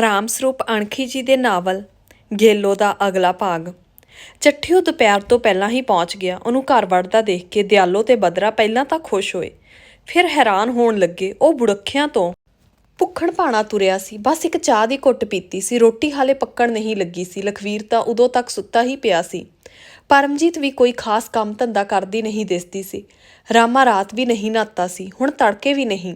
ਰਾਮ ਸਰੂਪ ਅਣਖੀ ਜੀ ਦੇ ਨਾਵਲ, ਗੇਲੋ ਦਾ ਅਗਲਾ ਭਾਗ। ਚੱਠਿਓ ਦੁਪਹਿਰ ਤੋਂ ਪਹਿਲਾਂ ਹੀ ਪਹੁੰਚ ਗਿਆ। ਉਹਨੂੰ ਘਰ ਵੜਦਾ ਦੇਖ ਕੇ ਦਿਆਲੋ ਤੇ ਬਦਰਾ ਪਹਿਲਾਂ ਤਾਂ ਖੁਸ਼ ਹੋਏ। ਫਿਰ ਹੈਰਾਨ ਹੋਣ ਲੱਗੇ, ਉਹ ਬੁੜੱਖਿਆਂ ਤੋਂ ਭੁੱਖਣ ਭਾਣਾ ਤੁਰਿਆ ਸੀ। ਬਸ ਇੱਕ ਚਾਹ ਦੀ ਘੁੱਟ ਪੀਤੀ ਸੀ। ਰੋਟੀ ਹਾਲੇ ਪੱਕਣ ਨਹੀਂ ਲੱਗੀ ਸੀ। ਲਖਵੀਰ ਤਾਂ ਉਦੋਂ ਤੱਕ ਸੁੱਤਾ ਹੀ ਪਿਆ ਸੀ। ਪਰਮਜੀਤ ਵੀ ਕੋਈ ਖਾਸ ਕੰਮ ਧੰਦਾ ਕਰਦੀ ਨਹੀਂ ਦਿਸਦੀ ਸੀ। ਰਾਮਾ ਰਾਤ ਵੀ ਨਹੀਂ ਨਾਤਾ ਸੀ। ਹੁਣ ਤੜਕੇ ਵੀ ਨਹੀਂ।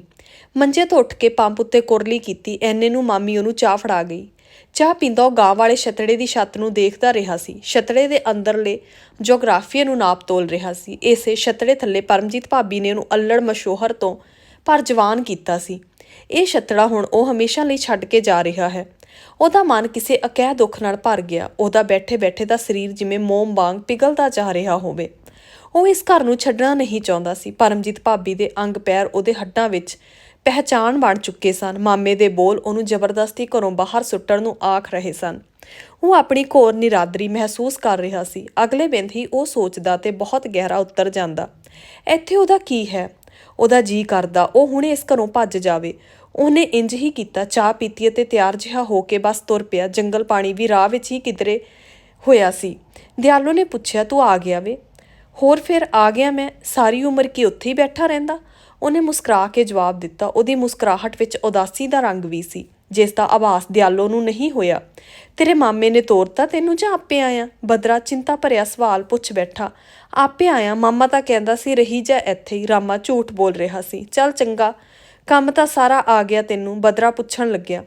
ਮੰਜੇ ਤੋਂ ਉੱਠ ਕੇ ਪੰਪ ਉੱਤੇ ਕੁਰਲੀ ਕੀਤੀ, ਐਨੇ ਨੂੰ ਮਾਮੀ ਉਹਨੂੰ ਚਾਹ ਫੜਾ ਗਈ। ਚਾਹ ਪੀਂਦਾ ਉਹ ਗਾਂ ਵਾਲੇ ਛਤੜੇ ਦੀ ਛੱਤ ਨੂੰ ਦੇਖਦਾ ਰਿਹਾ ਸੀ। ਛਤੜੇ ਦੇ ਅੰਦਰਲੇ ਜੋਗਰਾਫੀਆ ਨੂੰ ਨਾਪ ਤੋਲ ਰਿਹਾ ਸੀ। ਇਸੇ ਛਤੜੇ ਥੱਲੇ ਪਰਮਜੀਤ ਭਾਬੀ ਨੇ ਉਹਨੂੰ ਅਲੜ ਮਸ਼ੋਹਰ ਤੋਂ ਪਰ ਜਵਾਨ ਕੀਤਾ ਸੀ। ਇਹ ਛਤੜਾ ਹੁਣ ਉਹ ਹਮੇਸ਼ਾ ਲਈ ਛੱਡ ਕੇ ਜਾ ਰਿਹਾ ਹੈ। ਉਹਦਾ ਮਨ ਕਿਸੇ ਅਕਹਿ ਦੁੱਖ ਨਾਲ ਭਰ ਗਿਆ। ਉਹਦਾ ਬੈਠੇ-ਬੈਠੇ ਦਾ ਸਰੀਰ ਜਿਵੇਂ ਮੋਮ ਵਾਂਗ ਪਿਘਲਦਾ ਜਾ ਰਿਹਾ ਹੋਵੇ। ਉਹ ਇਸ ਘਰ ਨੂੰ ਛੱਡਣਾ ਨਹੀਂ ਚਾਹੁੰਦਾ ਸੀ। ਪਰਮਜੀਤ ਭਾਬੀ ਦੇ ਅੰਗ ਪੈਰ ਉਹਦੇ ਹੱਡਾਂ ਵਿੱਚ ਪਹਿਚਾਨ ਬਣ ਚੁੱਕੇ ਸਨ। ਮਾਮੇ ਦੇ ਬੋਲ ਉਹਨੂੰ ਜ਼ਬਰਦਸਤੀ ਘਰੋਂ ਬਾਹਰ ਸੁੱਟਣ ਨੂੰ ਆਖ ਰਹੇ ਸਨ। ਉਹ ਆਪਣੀ ਘੋਰ ਨਿਰਾਦਰੀ ਮਹਿਸੂਸ ਕਰ ਰਿਹਾ ਸੀ। ਅਗਲੇ ਬਿੰਦ ਹੀ ਉਹ ਸੋਚਦਾ ਤੇ ਬਹੁਤ ਗਹਿਰਾ ਉਤਰ ਜਾਂਦਾ, ਇੱਥੇ ਉਹਦਾ ਕੀ ਹੈ? ਉਹਦਾ ਜੀ ਕਰਦਾ, ਉਹ ਹੁਣੇ ਇਸ ਘਰੋਂ ਭੱਜ ਜਾਵੇ। ਉਹਨੇ ਇੰਜ ਹੀ ਕੀਤਾ, ਚਾਹ ਪੀਤੀ ਅਤੇ ਤਿਆਰ ਜਿਹਾ ਹੋ ਕੇ ਬਸ ਤੁਰ ਪਿਆ। ਜੰਗਲ ਪਾਣੀ ਵੀ ਰਾਹ ਵਿੱਚ ਹੀ ਕਿਧਰੇ ਹੋਇਆ ਸੀ। ਦਿਆਲੋ ਨੇ ਪੁੱਛਿਆ, ਤੂੰ ਆ ਗਿਆ ਵੇ? ਹੋਰ ਫਿਰ ਆ ਗਿਆ ਮੈਂ? ਸਾਰੀ ਉਮਰ ਕੀ ਉੱਥੇ ਹੀ ਬੈਠਾ ਰਹਿੰਦਾ? ਉਹਨੇ ਮੁਸਕਰਾ ਕੇ ਜਵਾਬ ਦਿੱਤਾ। ਉਹਦੀ ਮੁਸਕਰਾਹਟ ਵਿੱਚ ਉਦਾਸੀ ਦਾ ਰੰਗ ਵੀ ਸੀ। ਜਿਸ ਦਾ ਆਵਾਜ਼ ਦਿਆਲੋ ਨੂੰ ਨਹੀਂ ਹੋਇਆ। ਤੇਰੇ ਮਾਮੇ ਨੇ ਤੋਰਤਾ ਤੈਨੂੰ ਜਾਂ ਆਪੇ ਆਇਆ? ਬਦਰਾ ਚਿੰਤਾ ਭਰਿਆ ਸਵਾਲ ਪੁੱਛ ਬੈਠਾ। ਆਪੇ ਆਇਆ। ਮਾਮਾ ਤਾਂ ਕਹਿੰਦਾ ਸੀ, ਰਹੀ ਜਾ ਇੱਥੇ ਹੀ। ਰਾਮਾ ਝੂਠ ਬੋਲ ਰਿਹਾ ਸੀ। ਚੱਲ ਚੰਗਾ। ਕੰਮ ਤਾਂ ਸਾਰਾ ਆ ਗਿਆ ਤੈਨੂੰ। ਬਦਰਾ ਪੁੱਛਣ ਲੱਗਿਆ।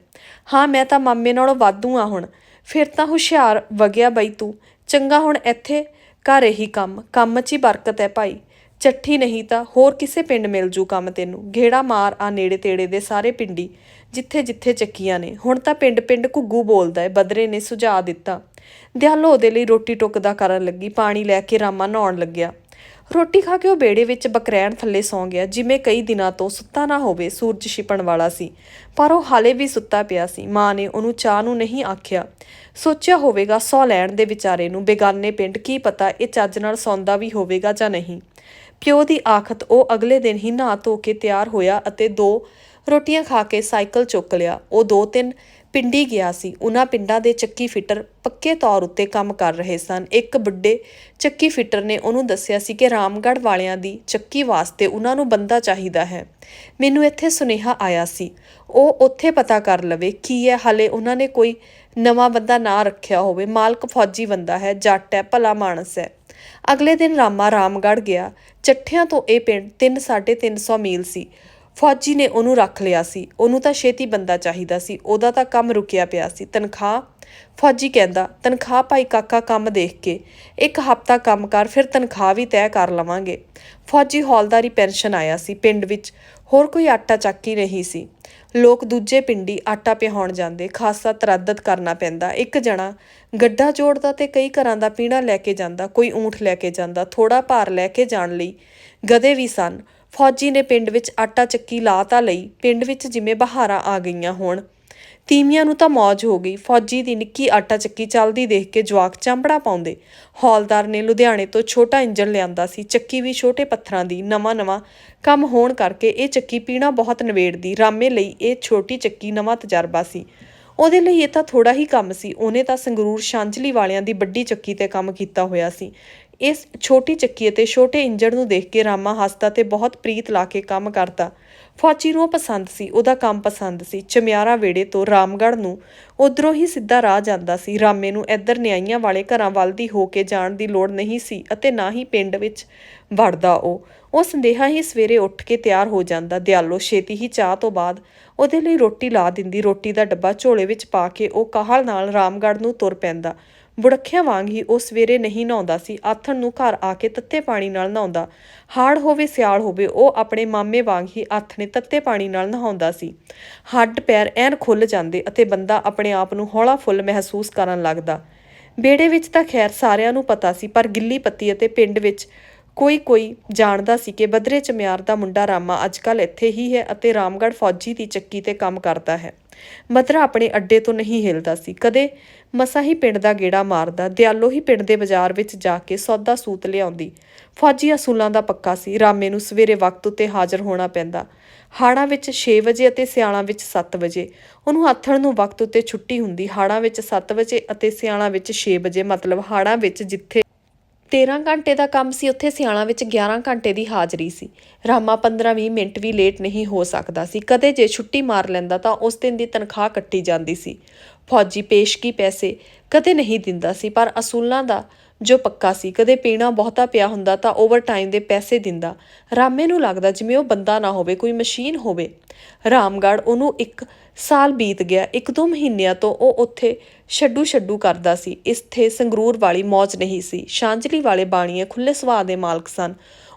ਹਾਂ, ਮੈਂ ਤਾਂ ਮਾਮੇ ਨਾਲੋਂ ਵਾਧੂ ਆ ਹੁਣ। ਫਿਰ ਤਾਂ ਹੁਸ਼ਿਆਰ ਵਗਿਆ ਬਈ ਤੂੰ। ਚੰਗਾ ਹੁਣ ਇੱਥੇ। ਕਰ ਇਹੀ ਕੰਮ। ਕੰਮ 'ਚ ਹੀ ਬਰਕਤ ਹੈ ਭਾਈ। ਚੱਠੀ ਨਹੀਂ ਤਾਂ ਹੋਰ ਕਿਸੇ ਪਿੰਡ ਮਿਲ ਜੂ ਕੰਮ ਤੈਨੂੰ। ਘੇੜਾ ਮਾਰ ਆ ਨੇੜੇ ਤੇੜੇ ਦੇ ਸਾਰੇ ਪਿੰਡੀ। ਜਿੱਥੇ ਜਿੱਥੇ ਚੱਕੀਆਂ ਨੇ। ਹੁਣ ਤਾਂ ਪਿੰਡ ਪਿੰਡ ਘੁੱਗੂ ਬੋਲਦਾ ਹੈ। ਬਦਰੇ ਨੇ ਸੁਝਾਅ ਦਿੱਤਾ। ਦਿਆਲੋ ਉਹਦੇ ਲਈ ਰੋਟੀ ਟੁੱਕਦਾ ਕਰਨ ਲੱਗੀ। ਪਾਣੀ ਲੈ ਕੇ ਰਾਮਾ ਨਹਾਉਣ ਲੱਗਿਆ। ਰੋਟੀ ਖਾ ਕੇ ਉਹ ਬੇੜੇ ਵਿੱਚ ਬਕਰੈਣ ਥੱਲੇ ਸੌਂ ਗਿਆ, ਜਿਵੇਂ ਕਈ ਦਿਨਾਂ ਤੋਂ ਸੁੱਤਾ ਨਾ ਹੋਵੇ, ਸੂਰਜ ਛਿਪਣ ਵਾਲਾ ਸੀ। ਪਰ ਉਹ ਹਾਲੇ ਵੀ ਸੁੱਤਾ ਪਿਆ ਸੀ। ਮਾਂ ਨੇ ਉਹਨੂੰ ਚਾਹ ਨੂੰ ਨਹੀਂ ਆਖਿਆ। ਸੋਚਿਆ ਹੋਵੇਗਾ ਸੌ ਲੈਣ ਦੇ ਵਿਚਾਰੇ ਨੂੰ, ਬੇਗਾਨੇ ਪਿੰਡ, ਕੀ ਪਤਾ ਇਹ ਚੱਜ ਨਾਲ ਸੌਂਦਾ ਵੀ ਹੋਵੇਗਾ ਜਾਂ ਨਹੀਂ। ਪਿਓ ਦੀ ਆਖਤ ਉਹ ਅਗਲੇ ਦਿਨ ਹੀ ਨਹਾ ਧੋ ਕੇ ਤਿਆਰ ਹੋਇਆ ਅਤੇ ਦੋ ਰੋਟੀਆਂ ਖਾ ਕੇ ਸਾਈਕਲ ਚੁੱਕ ਲਿਆ। ਉਹ ਦੋ ਤਿੰਨ ਪਿੰਡੀ ਗਿਆ ਸੀ। ਉਹਨਾਂ ਪਿੰਡਾਂ ਦੇ ਚੱਕੀ ਫਿੱਟਰ ਪੱਕੇ ਤੌਰ ਉੱਤੇ ਕੰਮ ਕਰ ਰਹੇ ਸਨ। ਇੱਕ ਵੱਡੇ ਚੱਕੀ ਫਿੱਟਰ ਨੇ ਉਹਨੂੰ ਦੱਸਿਆ ਸੀ ਕਿ ਰਾਮਗੜ੍ਹ ਵਾਲਿਆਂ ਦੀ ਚੱਕੀ ਵਾਸਤੇ ਉਹਨਾਂ ਨੂੰ ਬੰਦਾ ਚਾਹੀਦਾ ਹੈ। ਮੈਨੂੰ ਇੱਥੇ ਸੁਨੇਹਾ ਆਇਆ ਸੀ। ਉਹ ਉੱਥੇ ਪਤਾ ਕਰ ਲਵੇ ਕੀ ਹੈ। ਹਾਲੇ ਉਹਨਾਂ ਨੇ ਕੋਈ ਨਵਾਂ ਬੰਦਾ ਨਾ ਰੱਖਿਆ ਹੋਵੇ। ਮਾਲਕ ਫੌਜੀ ਬੰਦਾ ਹੈ। ਜੱਟ ਹੈ। ਭਲਾ ਮਾਨਸ ਹੈ। ਅਗਲੇ ਦਿਨ ਰਾਮਾ ਰਾਮਗੜ੍ਹ ਗਿਆ। ਚੱਠਿਆਂ ਤੋਂ ਇਹ ਪਿੰਡ 3 350 ਮੀਲ ਸੀ। ਫੌਜੀ ਨੇ ਉਹਨੂੰ ਰੱਖ ਲਿਆ ਸੀ। ਉਹਨੂੰ ਤਾਂ ਛੇਤੀ ਬੰਦਾ ਚਾਹੀਦਾ ਸੀ। ਉਹਦਾ ਤਾਂ ਕੰਮ ਰੁਕਿਆ ਪਿਆ ਸੀ। ਤਨਖਾਹ? ਫੌਜੀ ਕਹਿੰਦਾ, ਤਨਖਾਹ ਭਾਈ ਕਾਕਾ ਕੰਮ ਦੇਖ ਕੇ। ਇੱਕ ਹਫਤਾ ਕੰਮ ਕਰ, ਫਿਰ ਤਨਖਾਹ ਵੀ ਤੈਅ ਕਰ ਲਵਾਂਗੇ। ਫੌਜੀ ਹੌਲਦਾਰੀ ਪੈਨਸ਼ਨ ਆਇਆ ਸੀ ਪਿੰਡ ਵਿੱਚ। ਹੋਰ ਕੋਈ ਆਟਾ ਚੱਕੀ ਨਹੀਂ ਸੀ। ਲੋਕ ਦੂਜੇ ਪਿੰਡੀ ਆਟਾ ਪਿਹਾਉਣ ਜਾਂਦੇ, ਖਾਸਾ ਤਰੱਦਦ ਕਰਨਾ ਪੈਂਦਾ। ਇੱਕ ਜਣਾ ਗੱਡਾ ਜੋੜਦਾ ਤੇ ਕਈ ਘਰਾਂ ਦਾ ਪੀਣਾ ਲੈ ਕੇ ਜਾਂਦਾ, ਕੋਈ ਊਂਠ ਲੈ ਕੇ ਜਾਂਦਾ ਥੋੜਾ ਭਾਰ ਲੈ ਕੇ ਜਾਣ ਲਈ ਗਦੇ ਵੀ ਸਨ। ਫੌਜੀ ਨੇ ਪਿੰਡ ਵਿੱਚ ਆਟਾ ਚੱਕੀ ਲਾ ਤਾਂ ਲਈ, ਪਿੰਡ ਵਿੱਚ ਜਿਵੇਂ ਬਹਾਰਾਂ ਆ ਗਈਆਂ ਹੋਣ। ਤੀਮੀਆਂ ਨੂੰ ਤਾਂ ਮੌਜ ਹੋ ਗਈ। ਫੌਜੀ ਦੀ ਨਿੱਕੀ ਆਟਾ ਚੱਕੀ ਚੱਲਦੀ ਦੇਖ ਕੇ ਜਵਾਕ ਚਾਂਬੜਾ ਪਾਉਂਦੇ। ਹੌਲਦਾਰ ਨੇ ਲੁਧਿਆਣੇ ਤੋਂ ਛੋਟਾ ਇੰਜਣ ਲਿਆਂਦਾ ਸੀ। ਚੱਕੀ ਵੀ ਛੋਟੇ ਪੱਥਰਾਂ ਦੀ ਨਵਾਂ-ਨਵਾਂ ਕੰਮ ਹੋਣ ਕਰਕੇ ਇਹ ਚੱਕੀ ਪੀਣਾ ਬਹੁਤ ਨਵੇੜਦੀ ਰਾਮੇ ਲਈ ਇਹ ਛੋਟੀ ਚੱਕੀ ਨਵਾਂ ਤਜਰਬਾ ਸੀ। ਉਹਦੇ ਲਈ ਇਹ ਤਾਂ ਥੋੜਾ ਹੀ ਕੰਮ ਸੀ। ਉਹਨੇ ਤਾਂ ਸੰਗਰੂਰ ਸ਼ਾਂਜਲੀ ਵਾਲਿਆਂ ਦੀ ਵੱਡੀ ਚੱਕੀ ਤੇ ਕੰਮ ਕੀਤਾ ਹੋਇਆ ਸੀ। ਇਸ ਛੋਟੀ ਚੱਕੀ ਅਤੇ ਛੋਟੇ ਇੰਜਣ ਨੂੰ ਦੇਖ ਕੇ ਰਾਮਾ ਹੱਸਦਾ ਤੇ ਬਹੁਤ ਪ੍ਰੀਤ ਲਾ ਕੇ ਕੰਮ ਕਰਦਾ। ਫੌਜੀ ਨੂੰ ਉਹ ਪਸੰਦ ਸੀ, ਉਹਦਾ ਕੰਮ ਪਸੰਦ ਸੀ। ਚਮਿਆਰਾ ਵੇੜੇ ਤੋਂ ਰਾਮਗੜ੍ਹ ਨੂੰ ਉਧਰੋਂ ਹੀ ਸਿੱਧਾ ਰਾਹ ਜਾਂਦਾ ਸੀ। ਰਾਮੇ ਨੂੰ ਇੱਧਰ ਨਿਆਈਆਂ ਵਾਲੇ ਘਰਾਂ ਵੱਲ ਦੀ ਹੋ ਕੇ ਜਾਣ ਦੀ ਲੋੜ ਨਹੀਂ ਸੀ ਅਤੇ ਨਾ ਹੀ ਪਿੰਡ ਵਿੱਚ ਵੜਦਾ ਉਹ। ਉਹ ਸੰਦੇਹਾ ਹੀ ਸਵੇਰੇ ਉੱਠ ਕੇ ਤਿਆਰ ਹੋ ਜਾਂਦਾ। ਦਿਆਲੋ ਛੇਤੀ ਹੀ ਚਾਹ ਤੋਂ ਬਾਅਦ ਉਹਦੇ ਲਈ ਰੋਟੀ ਲਾ ਦਿੰਦੀ। ਰੋਟੀ ਦਾ ਡੱਬਾ ਝੋਲੇ ਵਿੱਚ ਪਾ ਕੇ ਉਹ ਕਾਹਲ ਨਾਲ ਰਾਮਗੜ੍ਹ ਨੂੰ ਤੁਰ ਪੈਂਦਾ। ਬੁੜਖਿਆਂ ਵਾਂਗ ਹੀ ਉਹ ਸਵੇਰੇ ਨਹੀਂ ਨਹਾਉਂਦਾ ਸੀ, ਆਥਣ ਨੂੰ ਘਰ ਆ ਕੇ ਤੱਤੇ ਪਾਣੀ ਨਾਲ ਨਹਾਉਂਦਾ। ਹਾੜ ਹੋਵੇ, ਸਿਆਲ ਹੋਵੇ, ਉਹ ਆਪਣੇ ਮਾਮੇ ਵਾਂਗ ਹੀ ਆਥਣੇ ਤੱਤੇ ਪਾਣੀ ਨਾਲ ਨਹਾਉਂਦਾ ਸੀ। ਹੱਡ ਪੈਰ ਐਨ ਖੁੱਲ ਜਾਂਦੇ ਅਤੇ ਬੰਦਾ ਆਪਣੇ ਆਪ ਨੂੰ ਹੌਲਾ ਫੁੱਲ ਮਹਿਸੂਸ ਕਰਨ ਲੱਗਦਾ। ਬੇੜੇ ਵਿੱਚ ਤਾਂ ਖੈਰ ਸਾਰਿਆਂ ਨੂੰ ਪਤਾ ਸੀ, ਪਰ ਗਿੱਲੀ ਪੱਤੀ ਅਤੇ ਪਿੰਡ ਵਿੱਚ ਕੋਈ ਕੋਈ ਜਾਣਦਾ ਸੀ ਕਿ ਬਦਰੇ ਚਮਿਆਰ ਦਾ ਮੁੰਡਾ ਰਾਮਾ ਅੱਜਕੱਲ ਇੱਥੇ ਹੀ ਹੈ ਅਤੇ ਰਾਮਗੜ੍ਹ ਫੌਜੀ ਦੀ ਚੱਕੀ ਤੇ ਕੰਮ ਕਰਦਾ ਹੈ। ਮਤਰਾ ਆਪਣੇ ਅੱਡੇ ਤੋਂ ਨਹੀਂ ਹਿਲਦਾ ਸੀ। ਕਦੇ ਮਸਾ ਹੀ ਪਿੰਡ ਦਾ ਗੇੜਾ ਮਾਰਦਾ, ਦਿਆਲੋ ਹੀ ਪਿੰਡ ਦੇ ਬਾਜ਼ਾਰ ਵਿੱਚ ਜਾ ਕੇ ਸੌਦਾ ਸੂਤ ਲਿਆਉਂਦੀ। ਫੌਜੀ ਅਸੂਲਾਂ ਦਾ ਪੱਕਾ ਸੀ। ਰਾਮੇ ਨੂੰ ਸਵੇਰੇ ਵਕਤ ਉੱਤੇ ਹਾਜ਼ਰ ਹੋਣਾ ਪੈਂਦਾ। ਹਾੜਾਂ ਵਿੱਚ 6 ਵਜੇ ਅਤੇ ਸਿਆਲਾਂ ਵਿੱਚ 7 ਵਜੇ। ਉਹਨੂੰ ਆਥਣ ਨੂੰ ਵਕਤ ਉੱਤੇ ਛੁੱਟੀ ਹੁੰਦੀ। ਹਾੜਾਂ ਵਿੱਚ 7 ਵਜੇ ਅਤੇ ਸਿਆਲਾਂ ਵਿੱਚ 6 ਵਜੇ, ਮਤਲਬ ਹਾੜਾਂ ਵਿੱਚ ਜਿੱਥੇ 13 ਘੰਟੇ ਦਾ ਕੰਮ ਸੀ, ਉੱਥੇ ਸਿਆਣਾ ਵਿੱਚ 11 ਘੰਟੇ ਦੀ ਹਾਜ਼ਰੀ ਸੀ। ਰਾਮਾ 15-20 ਮਿੰਟ ਵੀ ਲੇਟ ਨਹੀਂ ਹੋ ਸਕਦਾ ਸੀ। ਕਦੇ ਜੇ ਛੁੱਟੀ ਮਾਰ ਲੈਂਦਾ ਤਾਂ ਉਸ ਦਿਨ ਦੀ ਤਨਖਾਹ ਕੱਟੀ ਜਾਂਦੀ ਸੀ। ਫੌਜੀ ਪੇਸ਼ਗੀ ਪੈਸੇ ਕਦੇ ਨਹੀਂ ਦਿੰਦਾ ਸੀ, ਪਰ ਅਸੂਲਾਂ ਦਾ ਜੋ ਪੱਕਾ ਸੀ। ਕਦੇ ਪੀਣਾ ਬਹੁਤਾ ਪਿਆ ਹੁੰਦਾ ਤਾਂ ਓਵਰਟਾਈਮ ਦੇ ਪੈਸੇ ਦਿੰਦਾ। ਰਾਮੇ ਨੂੰ ਲੱਗਦਾ ਜਿਵੇਂ ਉਹ ਬੰਦਾ ਨਾ ਹੋਵੇ, ਕੋਈ ਮਸ਼ੀਨ ਹੋਵੇ। ਰਾਮਗੜ੍ਹ ਉਹਨੂੰ ਇੱਕ ਸਾਲ ਬੀਤ ਗਿਆ। ਇੱਕ ਦੋ ਮਹੀਨਿਆਂ ਤੋਂ ਉਹ ਉੱਥੇ ਛੱਡੂ ਛੱਡੂ ਕਰਦਾ ਸੀ। ਇੱਥੇ ਸੰਗਰੂਰ ਵਾਲੀ ਮੌਜ ਨਹੀਂ ਸੀ। ਸ਼ਾਂਜਲੀ ਵਾਲੇ ਬਾਣੀਏ ਖੁੱਲੇ ਸੁਭਾਅ ਦੇ ਮਾਲਕ ਸਨ।